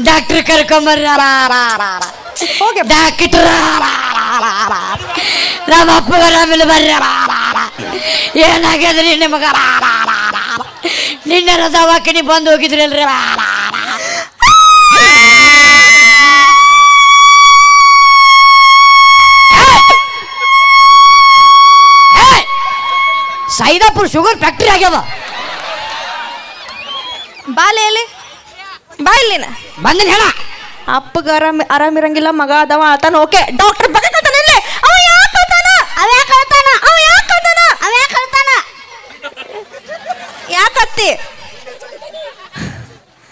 Speaker 4: ಡಾಕ್ಟ್ರ್ ಕರ್ಕೊಂಬರ್ರ.
Speaker 3: ಹೋಗಿ.
Speaker 4: ಡಾಕ್ಟ್ರ ನಮ್ಮ ಅಪ್ಪಗ ಆರಾಮಿಲ್ಲ ಬರ್ರ. ಏನಾಗ್ಯದ್ರಿ ನಿಮಗ? ನಿನ್ನೆ ದವಾಖಾನಿ ಬಂದು ಹೋಗಿದ್ರಿ ಅಲ್ರಿ ಸೈದಾಪುರ್ ಶುಗರ್ ಫ್ಯಾಕ್ಟ್ರಿ ಆಗ್ಯಾವ.
Speaker 3: ಬಾಲೆ ಎಲ್ಲಿ? ಬಾ ಇಲ್ಲಿನ.
Speaker 4: ಬಂದನ್ ಹೇಳ.
Speaker 3: ಅಪ್ಪಗ ಆರಾಮ ಆರಾಮ ಇರಂಗಿಲ್ಲ ಮಗ ಅದವ ಆತನ ಓಕೆ. ಡಾಕ್ಟರ್ ಬಗ್ಗೆ ಕಳ್ತಾನ ಇಲ್ಲೇ. ಅವ ಯಾಕೆ ಕಳ್ತಾನ?
Speaker 2: ಅವ ಯಾಕೆ ಹೇಳ್ತಾನ
Speaker 3: ಅವ ಯಾಕೆ ಕಳ್ತಾನ?
Speaker 2: ಅವ ಯಾಕೆ ಹೇಳ್ತಾನ
Speaker 3: ಯಾಕೆ ಅತ್ತಿ?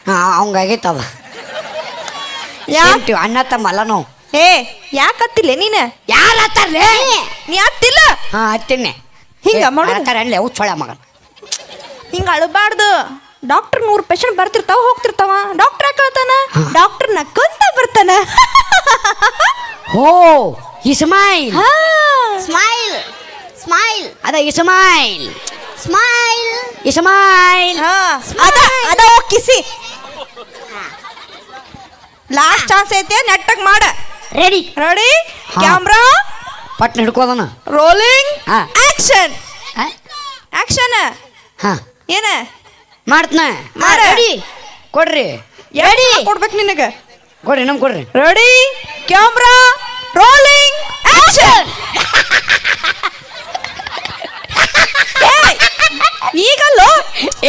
Speaker 4: ಹಾ ಅವಂಗಾಗೈತವ
Speaker 3: ಯಾ
Speaker 4: ಸೇಮ್ ಅಣ್ಣ ತಮ್ಮಲ್ಲ ನಾವು.
Speaker 3: ಏ ಯಾಕತ್ತಿಲ್ಲ ನೀನು?
Speaker 4: ಯಾರ ಹತ್ತಾರ್ಲೆ
Speaker 3: ನೀ ಅತ್ತಿಲ್ಲ?
Speaker 4: ಹಾ ಹತ್ತಿನ್ನೆ
Speaker 3: ಹಿಂಗ?
Speaker 4: ಮಾಡ್ತಾರೆ ಅಲ್ಲೇ ಉಚ್ಚೊಳ ಮಗ
Speaker 3: ಹಿಂಗ ಅಳಬಾರ್ದು. ಡಾಕ್ಟರ್ ನೂರು ಪೇಷಂಟ್ ಬರ್ತಿರ್ತಾವ ಹೋಗ್ತಿರ್ತಾವ. ಡಾಕ್ಟರ್ ಯಾಕೆ ಹೇಳ್ತಾನ ಡಾಕ್ಟರ್ ನಕ್ಕಂತ ಬರ್ತಾನ.
Speaker 4: ಓ ಇಸ್ಮಾಯಿಲ್
Speaker 3: ಹಾ.
Speaker 2: ಸ್ಮೈಲ್ ಸ್ಮೈಲ್
Speaker 4: ಅದ ಇಸ್ಮಾಯಿಲ್
Speaker 2: ಸ್ಮೈಲ್
Speaker 4: ಇಸ್ಮಾಯಿಲ್
Speaker 3: ಹಾ. ಅದ ಅದ ಓ ಕಿಸಿ. ಲಾಸ್ಟ್ ಚಾನ್ಸ್ ಐತೆ ನೆಟ್ಟಗ್ ಮಾಡ. Ready
Speaker 4: ready.
Speaker 3: ಕ್ಯಾಮ್ರಾ
Speaker 4: ಪಟ್ನ ಹಿಡ್ಕೋದನ
Speaker 3: ರೋಲಿಂಗ್
Speaker 4: ಹಾ.
Speaker 3: ಆಕ್ಷನ್? ಆಕ್ಷನ್
Speaker 4: ಹಾ.
Speaker 3: ಏನ?
Speaker 4: ಮಾಡ್ತನ?
Speaker 3: ಮಾಡ.
Speaker 2: ರೆಡಿ?
Speaker 4: ಕೊಡ್ರಿ.
Speaker 3: ಎಡಿ ಕೊಡ್ಬೇಕು ನಿನಗೆ?
Speaker 4: ಕೊಡ್ರಿ ನಮ್ ಕೊಡ್ರಿ.
Speaker 3: ರೆಡಿ? ಕ್ಯಾಮ್ರಾ? ರೋಲಿಂಗ್? ಆಕ್ಷನ್? ಈಗಲ್ಲೋ?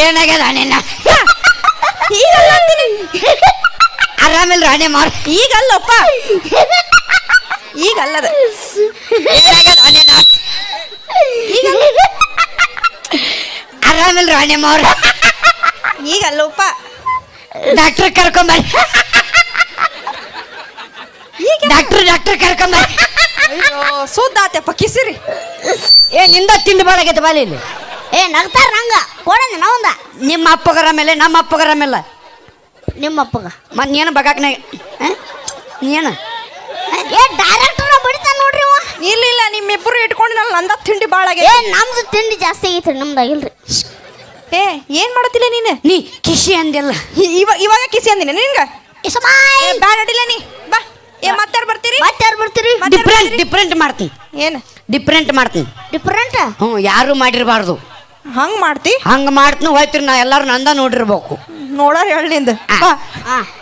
Speaker 4: ಏನಾಗ್ಯದ ನಿನ್ನ?
Speaker 3: ಈಗಲ್ಲ ಅಂತೀನಿ
Speaker 4: ಆರಾಮಿಲ್ಲ ರಾಣಿ ಮಾರ್
Speaker 3: ಈಗಲ್ಲಪ್ಪ. ಈಗಲ್ಲದ.
Speaker 4: ಏನಾಗ್ಯದ ನಿನ್ನ? ಆರಾಮಿಲ್ಲ ರಾಣಿ ಮಾರ್
Speaker 3: ಈಗಲ್ಲಪ್ಪ
Speaker 4: ಡಾಕ್ಟರ್ ಕರ್ಕೊಂಬರ್ರಿ ಡಾಕ್ಟರ್ ಡಾಕ್ಟರ್ ಡಾಕ್ಟ್ರ್
Speaker 3: ಅಯ್ಯೋ ಸುದ್ದ ಆತಪ್ಪ ಕಿಸಿರಿ.
Speaker 4: ಏ ನಿಂದ ತಿಂಡಿ ಭಾಳ ಆಗೈತೆ ಬಾಲಿ ಇಲ್ಲಿ.
Speaker 2: ಏ ನಗ್ತಾರ ನಂಗ. ಕೊಡಂದ ನಾವಂದ.
Speaker 4: ನಿಮ್ಮ ಅಪ್ಪಗರ ಮೇಲೆ ನಮ್ಮ ಅಪ್ಪಗರ ಮೇಲೆ.
Speaker 2: ನಿಮ್ಮ ಅಪ್ಪಗ.
Speaker 4: ಮತ್ತೆ ನೀನು ಬಗಾಕ್ನ ನೀನು?
Speaker 2: ಏ ಡೈರೆಕ್ಟರ್ ಬಡಿತಾನ ನೋಡ್ರಿ ಅವ
Speaker 3: ಇಲ್ಲ ಇಲ್ಲ ನಿಮ್ಮಿಬ್ಬರು ಇಟ್ಕೊಂಡಿನಲ್ಲ ನಂದ ತಿಂಡಿ ಭಾಳ
Speaker 2: ಏ ನಮ್ದು ತಿಂಡಿ ಜಾಸ್ತಿ ಆಗೈತ್ರಿ ನಮ್ದು ಆಗಿಲ್ರಿ
Speaker 3: ಏ ಏನ್ ಮಾಡತ್ತಿಲ್ಲ ನೀನು?
Speaker 4: ನೀ ಕಿಶಿ ಅಂದಿಲ್ಲ
Speaker 3: ಇ- ಇವ- ಇವಾಗ ಕಿಸಿ ಅಂದಿನ ನಿನ್ಗ? ಬ್ಯಾಡ ಅಡ್ಡಿಲ್ಲ ನೀ. ಬಾ. ಏ ಮತ್ತಾರು ಬರ್ತೀರಿ?
Speaker 2: ಮತ್ತಾರು ಬರ್ತೀರಿ?
Speaker 4: ಡಿಫ್ರೆಂಟ್ ಡಿಫ್ರೆಂಟ್ ಮಾಡ್ತೀನಿ.
Speaker 3: ಏನು?
Speaker 4: ಡಿಫ್ರೆಂಟ್ ಮಾಡ್ತೀನಿ.
Speaker 2: ಡಿಫ್ರೆಂಟ್
Speaker 4: ಹ್ಞೂ ಯಾರು ಮಾಡಿರಬಾರ್ದು.
Speaker 3: ಹಂಗ್ ಮಾಡ್ತಿ?
Speaker 4: ಹಂಗೆ ಮಾಡ್ತೀನಿ ಹೋಯ್ತಿರಿ ನಾ ಎಲ್ಲರೂ ನಂದ ನೋಡಿರ್ಬೇಕು.
Speaker 3: ನೋಡಾರ ಹೇಳಿಂದ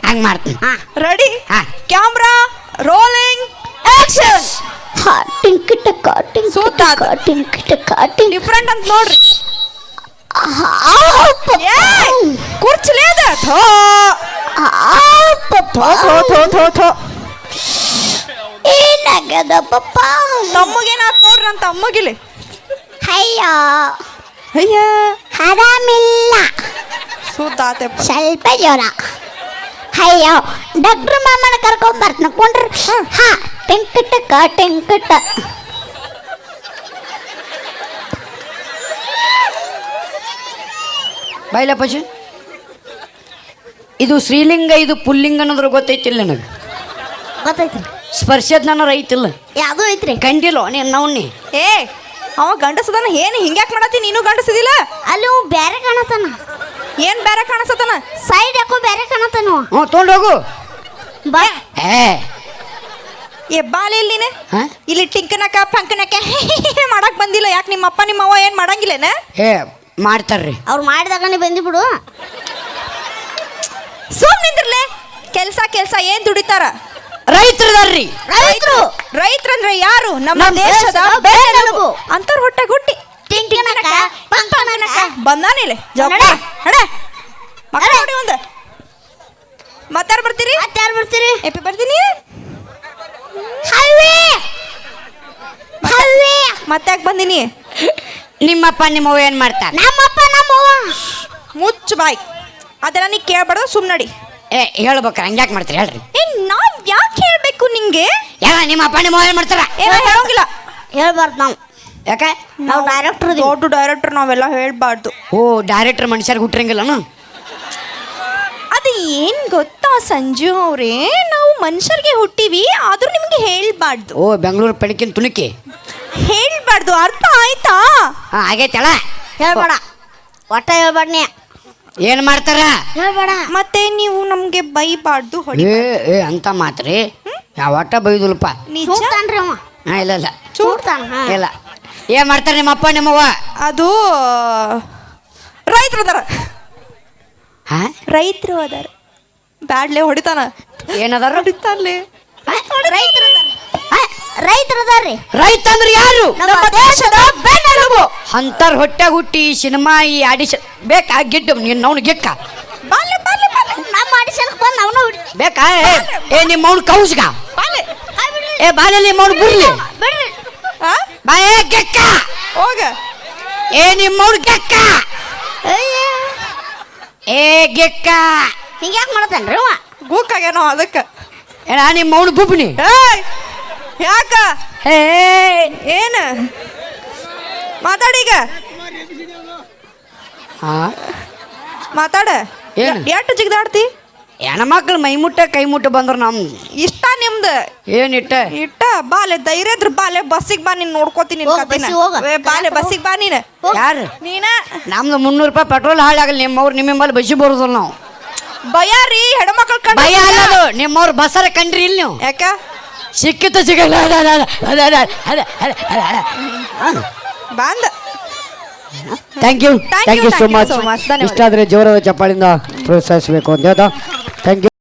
Speaker 4: ಹಂಗ್ ಮಾಡ್ತೀನಿ.
Speaker 3: ರೆಡಿ. ಕ್ಯಾಮ್ರಾ ರೋಲಿಂಗ್ ಆಕ್ಷನ್
Speaker 2: ಟಿಂಕ್ ಟಕ ಟಕ ಟಿಂಕ್ ಟಕ ಟಿಂಕ್
Speaker 3: ಡಿಫ್ರೆಂಟ್ ಅಂತ ನೋಡ್ರಿ. ಏಯ್ ಕುರ್ಚಲೇ ಅದ ಥೋ ಥೋ ಥೋ ಥೋ ಥೋ ಥೋ
Speaker 2: ಏನಾಗ್ಯದ ಪಪ್ಪ
Speaker 3: ತಮ್ಮಗೇನಾತ್ ನೋಡ್ರಿ ಅಂತ ತಮ್ಮಗಿಲಿ
Speaker 2: ಅಯ್ಯೋ.
Speaker 3: ಅಯ್ಯ
Speaker 2: ಆರಾಮಿಲ್ಲ
Speaker 3: ಸುದ್ದಾತೆಪ್ಪ
Speaker 2: ಸ್ವಲ್ಪ ಜ್ವರ ಅಯ್ಯೋ ಡಾಕ್ಟ್ರ್ ಮಾಮನ ಕರ್ಕೊಂಡ್ ಬರ್ತನ. ಕೊಂಡ್ರಿ. ಹಾ. ಟೆಂಕಟ ಟೆಂಕಟ
Speaker 4: ಬಾಯ್ಲ ಪಶು ಇದು ಶ್ರೀಲಿಂಗ ಇದು ಪುಲ್ಲಿಂಗ ಅನ್ನೋದ್ರ ಗೊತ್ತೈತಿಲ್ಲ ನನಗೆ?
Speaker 2: ಗೊತ್ತೈತಿ
Speaker 4: ಸ್ಪರ್ಶದ ನನ್ನ ರೈತಿಲ್ಲ
Speaker 2: ಯಾವುದೂ ಐತ್ರಿ?
Speaker 4: ಕಂಡಿಲ್ಲ ನೀನು
Speaker 3: ಏ ಅವ ಗಂಡಸದನ ಏನು ಹಿಂಗ್ಯಾಕ್ ಮಾಡತಿ ನೀನು ಗಂಡಸದಿಲ್ಲ?
Speaker 2: ಅಲ್ಲಿ ಅವ ಬೇರೆ ಕಾಣತನ
Speaker 3: ಏನ್ ಬೇರೆ ಕಾಣಿಸತನ
Speaker 2: ಸೈಡ್ ಯಾಕೋ ಬೇರೆ ಕಾಣತನ ಅವ.
Speaker 4: ಹ್ಞೂ ತೊಗೊಂಡೋಗು
Speaker 2: ಬಾ.
Speaker 4: ಏ.
Speaker 3: ಏ ಬಾಲಿ ಇಲ್ಲಿ ನೀನು.
Speaker 4: ಹಾ?
Speaker 3: ಇಲ್ಲಿ ಟಿಂಕನಕ ಪಂಕನಕ ಮಾಡಕ್ ಬಂದಿಲ್ಲ. ಯಾಕೆ ನಿಮ್ಮ ಅಪ್ಪ ನಿಮ್ಮ ಅವ್ವ ಏನ್ ಮಾಡಂಗಿಲ್ಲೇನ?
Speaker 4: ಏ ಮಾಡ್ತಾರ್ರಿ.
Speaker 2: ಅವ್ರು ಮಾಡಿದಾಗನೇ ಬಂದಿಬಿಡು.
Speaker 3: ಸುಮ್ ನಿಂದ್ರಲೆ. ಕೆಲಸ ಕೆಲಸ ಏನ್ ದುಡಿತಾರ?
Speaker 4: ರೈತರದಾರ್ರಿ
Speaker 2: ರೈತರು.
Speaker 3: ರೈತರಂದ್ರೆ ಯಾರು? ನಮ್ಮ ದೇಶದ
Speaker 2: ದೇಶದ
Speaker 3: ಬೆನ್ನೆಲುಬು
Speaker 2: ಬೆನ್ನೆಲುಬು.
Speaker 3: ಅಂತರ್ ಹೊಟ್ಟೆ ಗುಟ್ಟಿ
Speaker 2: ಟಿಂಟಿನಕ ಪಂಕನಕ
Speaker 3: ಬಂದಾನಿಲ್ಲ
Speaker 2: ನಡೆ.
Speaker 3: ಹಣೆ ಮಕ್ಕಳ ನೋಡಿ ಒಂದು. ಮತ್ತಾರು ಬರ್ತೀರಿ?
Speaker 2: ಮತ್ತೆ ಯಾರು ಬರ್ತೀರಿ?
Speaker 3: ಎಪ್ಪಿ ಬರ್ತೀನಿ?
Speaker 2: ಹಲ್ವೆ. ಹಲ್ವೆ.
Speaker 3: ಮತ್ತಾಕ್ ಬಂದಿನಿ.
Speaker 4: ನಿಮ್ಮಪ್ಪ ನಿಮ್ಮವ್ವ ಏನು ಮಾಡ್ತಾರೆ?
Speaker 2: ನಮ್ಮಪ್ಪ ನಮ್ಮವ್ವ.
Speaker 3: ಮುಚ್ಚು ಬಾಯ್. ಅದೆಲ್ಲ ನೀ ಕೇಳ್ಬಾರ್ದು ಸುಮ್ಮನಡಿ
Speaker 4: ಏ ಹೇಳ್ಬೇಕ್ರ ಹಂಗ್ಯಾಕೆ ಮಾಡ್ತೀರಿ? ಹೇಳ್ರಿ.
Speaker 3: ಏ ನಾವ್ ಯಾಕೆ ಹೇಳ್ಬೇಕು ನಿಂಗೆ?
Speaker 4: ಯಾರ ನಿಮ್ಮಪ್ಪ ನಿಮ್ಮವ್ವ ಏನು ಮಾಡ್ತಾರ?
Speaker 3: ಏನೋ ಹೇಳೋಂಗಿಲ್ಲ.
Speaker 2: ಹೇಳ್ಬಾರ್ದು ನಾವು.
Speaker 4: ಯಾಕೆ?
Speaker 2: ನಾವು ಡೈರೆಕ್ಟರ್
Speaker 3: ದೊಡ್ಡ ಡೈರೆಕ್ಟರ್ ನಾವೆಲ್ಲ ಹೇಳ್ಬಾರ್ದು.
Speaker 4: ಓ ಡೈರೆಕ್ಟರ್ ಮನುಷ್ಯರಿಗೆ ಹುಟ್ಟಿರಂಗಿಲ್ಲನು
Speaker 3: ಅದು ಏನ್ ಗೊತ್ತಾ ಸಂಜು ಅವರೇ? ನಾವು ಮನುಷ್ಯರಿಗೆ ಹುಟ್ಟಿವಿ ಆದ್ರೂ ನಿಮ್ಗೆ ಹೇಳ್ಬಾರ್ದು.
Speaker 4: ಓ ಬೆಂಗಳೂರು ಪೆಣಕಿನ ತುಣುಕಿ.
Speaker 3: ಹೇಳ್ಬಾರ್ದು ಅರ್ಥ ಆಯ್ತಾ?
Speaker 4: ಆಗೈತಳ ಆಗೈತಲ್ಲ?
Speaker 2: ಹೇಳ್ಬೇಡ. ಒಟ್ಟ ಹೇಳ್ಬೇಡ ನೀ.
Speaker 4: ಏನು ಮಾಡ್ತಾರ?
Speaker 2: ಹೇಳ್ಬೇಡ.
Speaker 3: ಮತ್ತೆ ನೀವು ನಮ್ಗೆ ಬೈಬಾರ್ದು ಹೊಡಿ
Speaker 4: ಏ ಏ ಅಂತ ಮಾತ್ರಿ? ಯಾವ ಒಟ್ಟ ಬೈದುಲ್ಪ
Speaker 3: ನಿಜ?
Speaker 2: ಚೂಡ್ತಾನ್ರಿ ಅವ.
Speaker 4: ಹಾಂ ಇಲ್ಲ ಇಲ್ಲ.
Speaker 2: ಚೂಡ್ತಾನ
Speaker 4: ಇಲ್ಲ. ಏನು ಮಾಡ್ತಾರೆ ನಿಮ್ಮಪ್ಪ ನಿಮ್ಮವ್ವ
Speaker 3: ಅದು ರೈತರು ಅದಾರ.
Speaker 4: ಹಾಂ?
Speaker 3: ರೈತರು ಅದಾರ. ಬ್ಯಾಡ್ಲೆ ಹೊಡಿತಾನ.
Speaker 4: ಏನದಾರ?
Speaker 3: ಹೊಡಿತಾನ್ಲೆ.
Speaker 2: ರೈತರು ರೈತರು ಅದಾರ್ರಿ
Speaker 4: ರೈತ ಅಂದ್ರೆ ಯಾರು?
Speaker 2: ನಮ್ಮ ದೇಶದ
Speaker 3: ಬೆನ್ನೆಲುಬು.
Speaker 4: ಅಂತರ್ ಹೊಟ್ಟೆ ಹುಟ್ಟಿ ಸಿನಿಮಾ ಈ ಆಡಿಷನ್ ಬೇಕಾ? ಗಿಡ್ಡು ನಿನ್ನ ಅವನು ಗಿಕ್ಕ.
Speaker 3: ಬಾಲೆ ಬಾಲೆ ಬಾಲೆ.
Speaker 2: ನಮ್ಮ ಆಡಿಷನ್ಗೆ ಬಂದು ಅವನು
Speaker 4: ಬೇಕಾ? ಏ, ಏ ನಿಮ್ಮ ಅವ್ನು ಕೌಸ್ಗ.
Speaker 3: ಬಾಲೆ.
Speaker 4: ಏ ಬಾಲಲ್ಲಿ ನಿಮ್ಮ ಅವ್ನು ಬುರ್ಲಿ
Speaker 2: ಬಿಡ್ರಿ.
Speaker 3: ಆ?
Speaker 4: ಬಾ ಏ ಗೆಕ್ಕ.
Speaker 3: ಹೋಗ.
Speaker 4: ಏ ನಿಮ್ಮ ಅವ್ನು ಗೆಕ್ಕ. ಏ ಗೆಕ್ಕ.
Speaker 2: ಹಿಂಗ್ಯಾಕ್ ಮಾಡ್ತಾನ್ರಿ ಅವ?
Speaker 3: ಗೂಕಾಗ್ಯಾನೋ ಅದಕ್ಕೆ.
Speaker 4: ಏನ ನಿಮ್ಮ ಅವ್ನು ಬುಬ್ನಿ
Speaker 3: ಏಯ್! ಯಾಕ?
Speaker 4: ಏ
Speaker 3: ಏನ? ಮಾತಾಡೀಗ
Speaker 4: ಹಾ.
Speaker 3: ಮಾತಾಡ.
Speaker 4: ಏನು?
Speaker 3: ಎಷ್ಟು ಜಿಗ್ದಾಡ್ತಿ?
Speaker 4: ಹೆಣ್ಮಕ್ಳು ಮೈ ಮುಟ್ಟ ಕೈ ಮುಟ್ಟ ಬಂದ್ರ ನಮ್.
Speaker 3: ಇಷ್ಟ ನಿಮ್ದು?
Speaker 4: ಏನಿಟ್ಟ
Speaker 3: ಇಟ್ಟ? ಬಾಲೆ ಧೈರ್ಯ ಇದ್ರ ಬಾಲೆ ಬಸ್ಸಿಗೆ ಬಾ ನೀನ್ ನೋಡ್ಕೋತೀನಿ ನಿನ್
Speaker 2: ಹೋಗ್
Speaker 3: ಕಥೆನ.
Speaker 2: ಬಸ್ಸಿಗ್ ಹೋಗ.
Speaker 3: ಏ, ಬಾಲೆ ಬಸ್ಸಿಗೆ ಬಾ ನೀನು.
Speaker 4: ಯಾರು?
Speaker 3: ನೀನ?
Speaker 4: ನಮ್ದು ಮುನ್ನೂರು ರೂಪಾಯಿ ಪೆಟ್ರೋಲ್ ಹಾಳಾಗಲ್ಲ ನಿಮ್ಮವ್ರು ನಿಮ್ಮಲ್ಲಿ ಬಸ್ಸಿ ಬರೋದಿಲ್ಲ ನಾವು.
Speaker 3: ಬಯಾರಿ ಹೆಣ್ಮಕ್ಳು ಕಂಡ
Speaker 4: ಭಯ ಅಲ್ಲದು ನಿಮ್ಮವ್ರು ಬಸ್ಸರ ಕಂಡ್ರಿ ಇಲ್ಲಿ ನೀವು.
Speaker 3: ಯಾಕ?
Speaker 4: ಸಿಕ್ಕಿತ್ತು ಸಿಗಲ್ಲ ಅದ ಅದ ಅದ ಅದ ಅದ ಅದ ಅದ ಅದ
Speaker 3: ಬಂದ
Speaker 5: thank you
Speaker 3: Thank
Speaker 5: thank
Speaker 3: you
Speaker 5: so
Speaker 3: thank you
Speaker 5: much
Speaker 3: so much. ಧನ್ಯವಾದ.
Speaker 5: ಇಷ್ಟ ಆದ್ರೆ ಜೋರಾದ ಚಪ್ಪಾಳಿಂದ ಪ್ರೋತ್ಸಾಹಿಸಬೇಕು ಅಂತ ಹೇಳ್ತಾ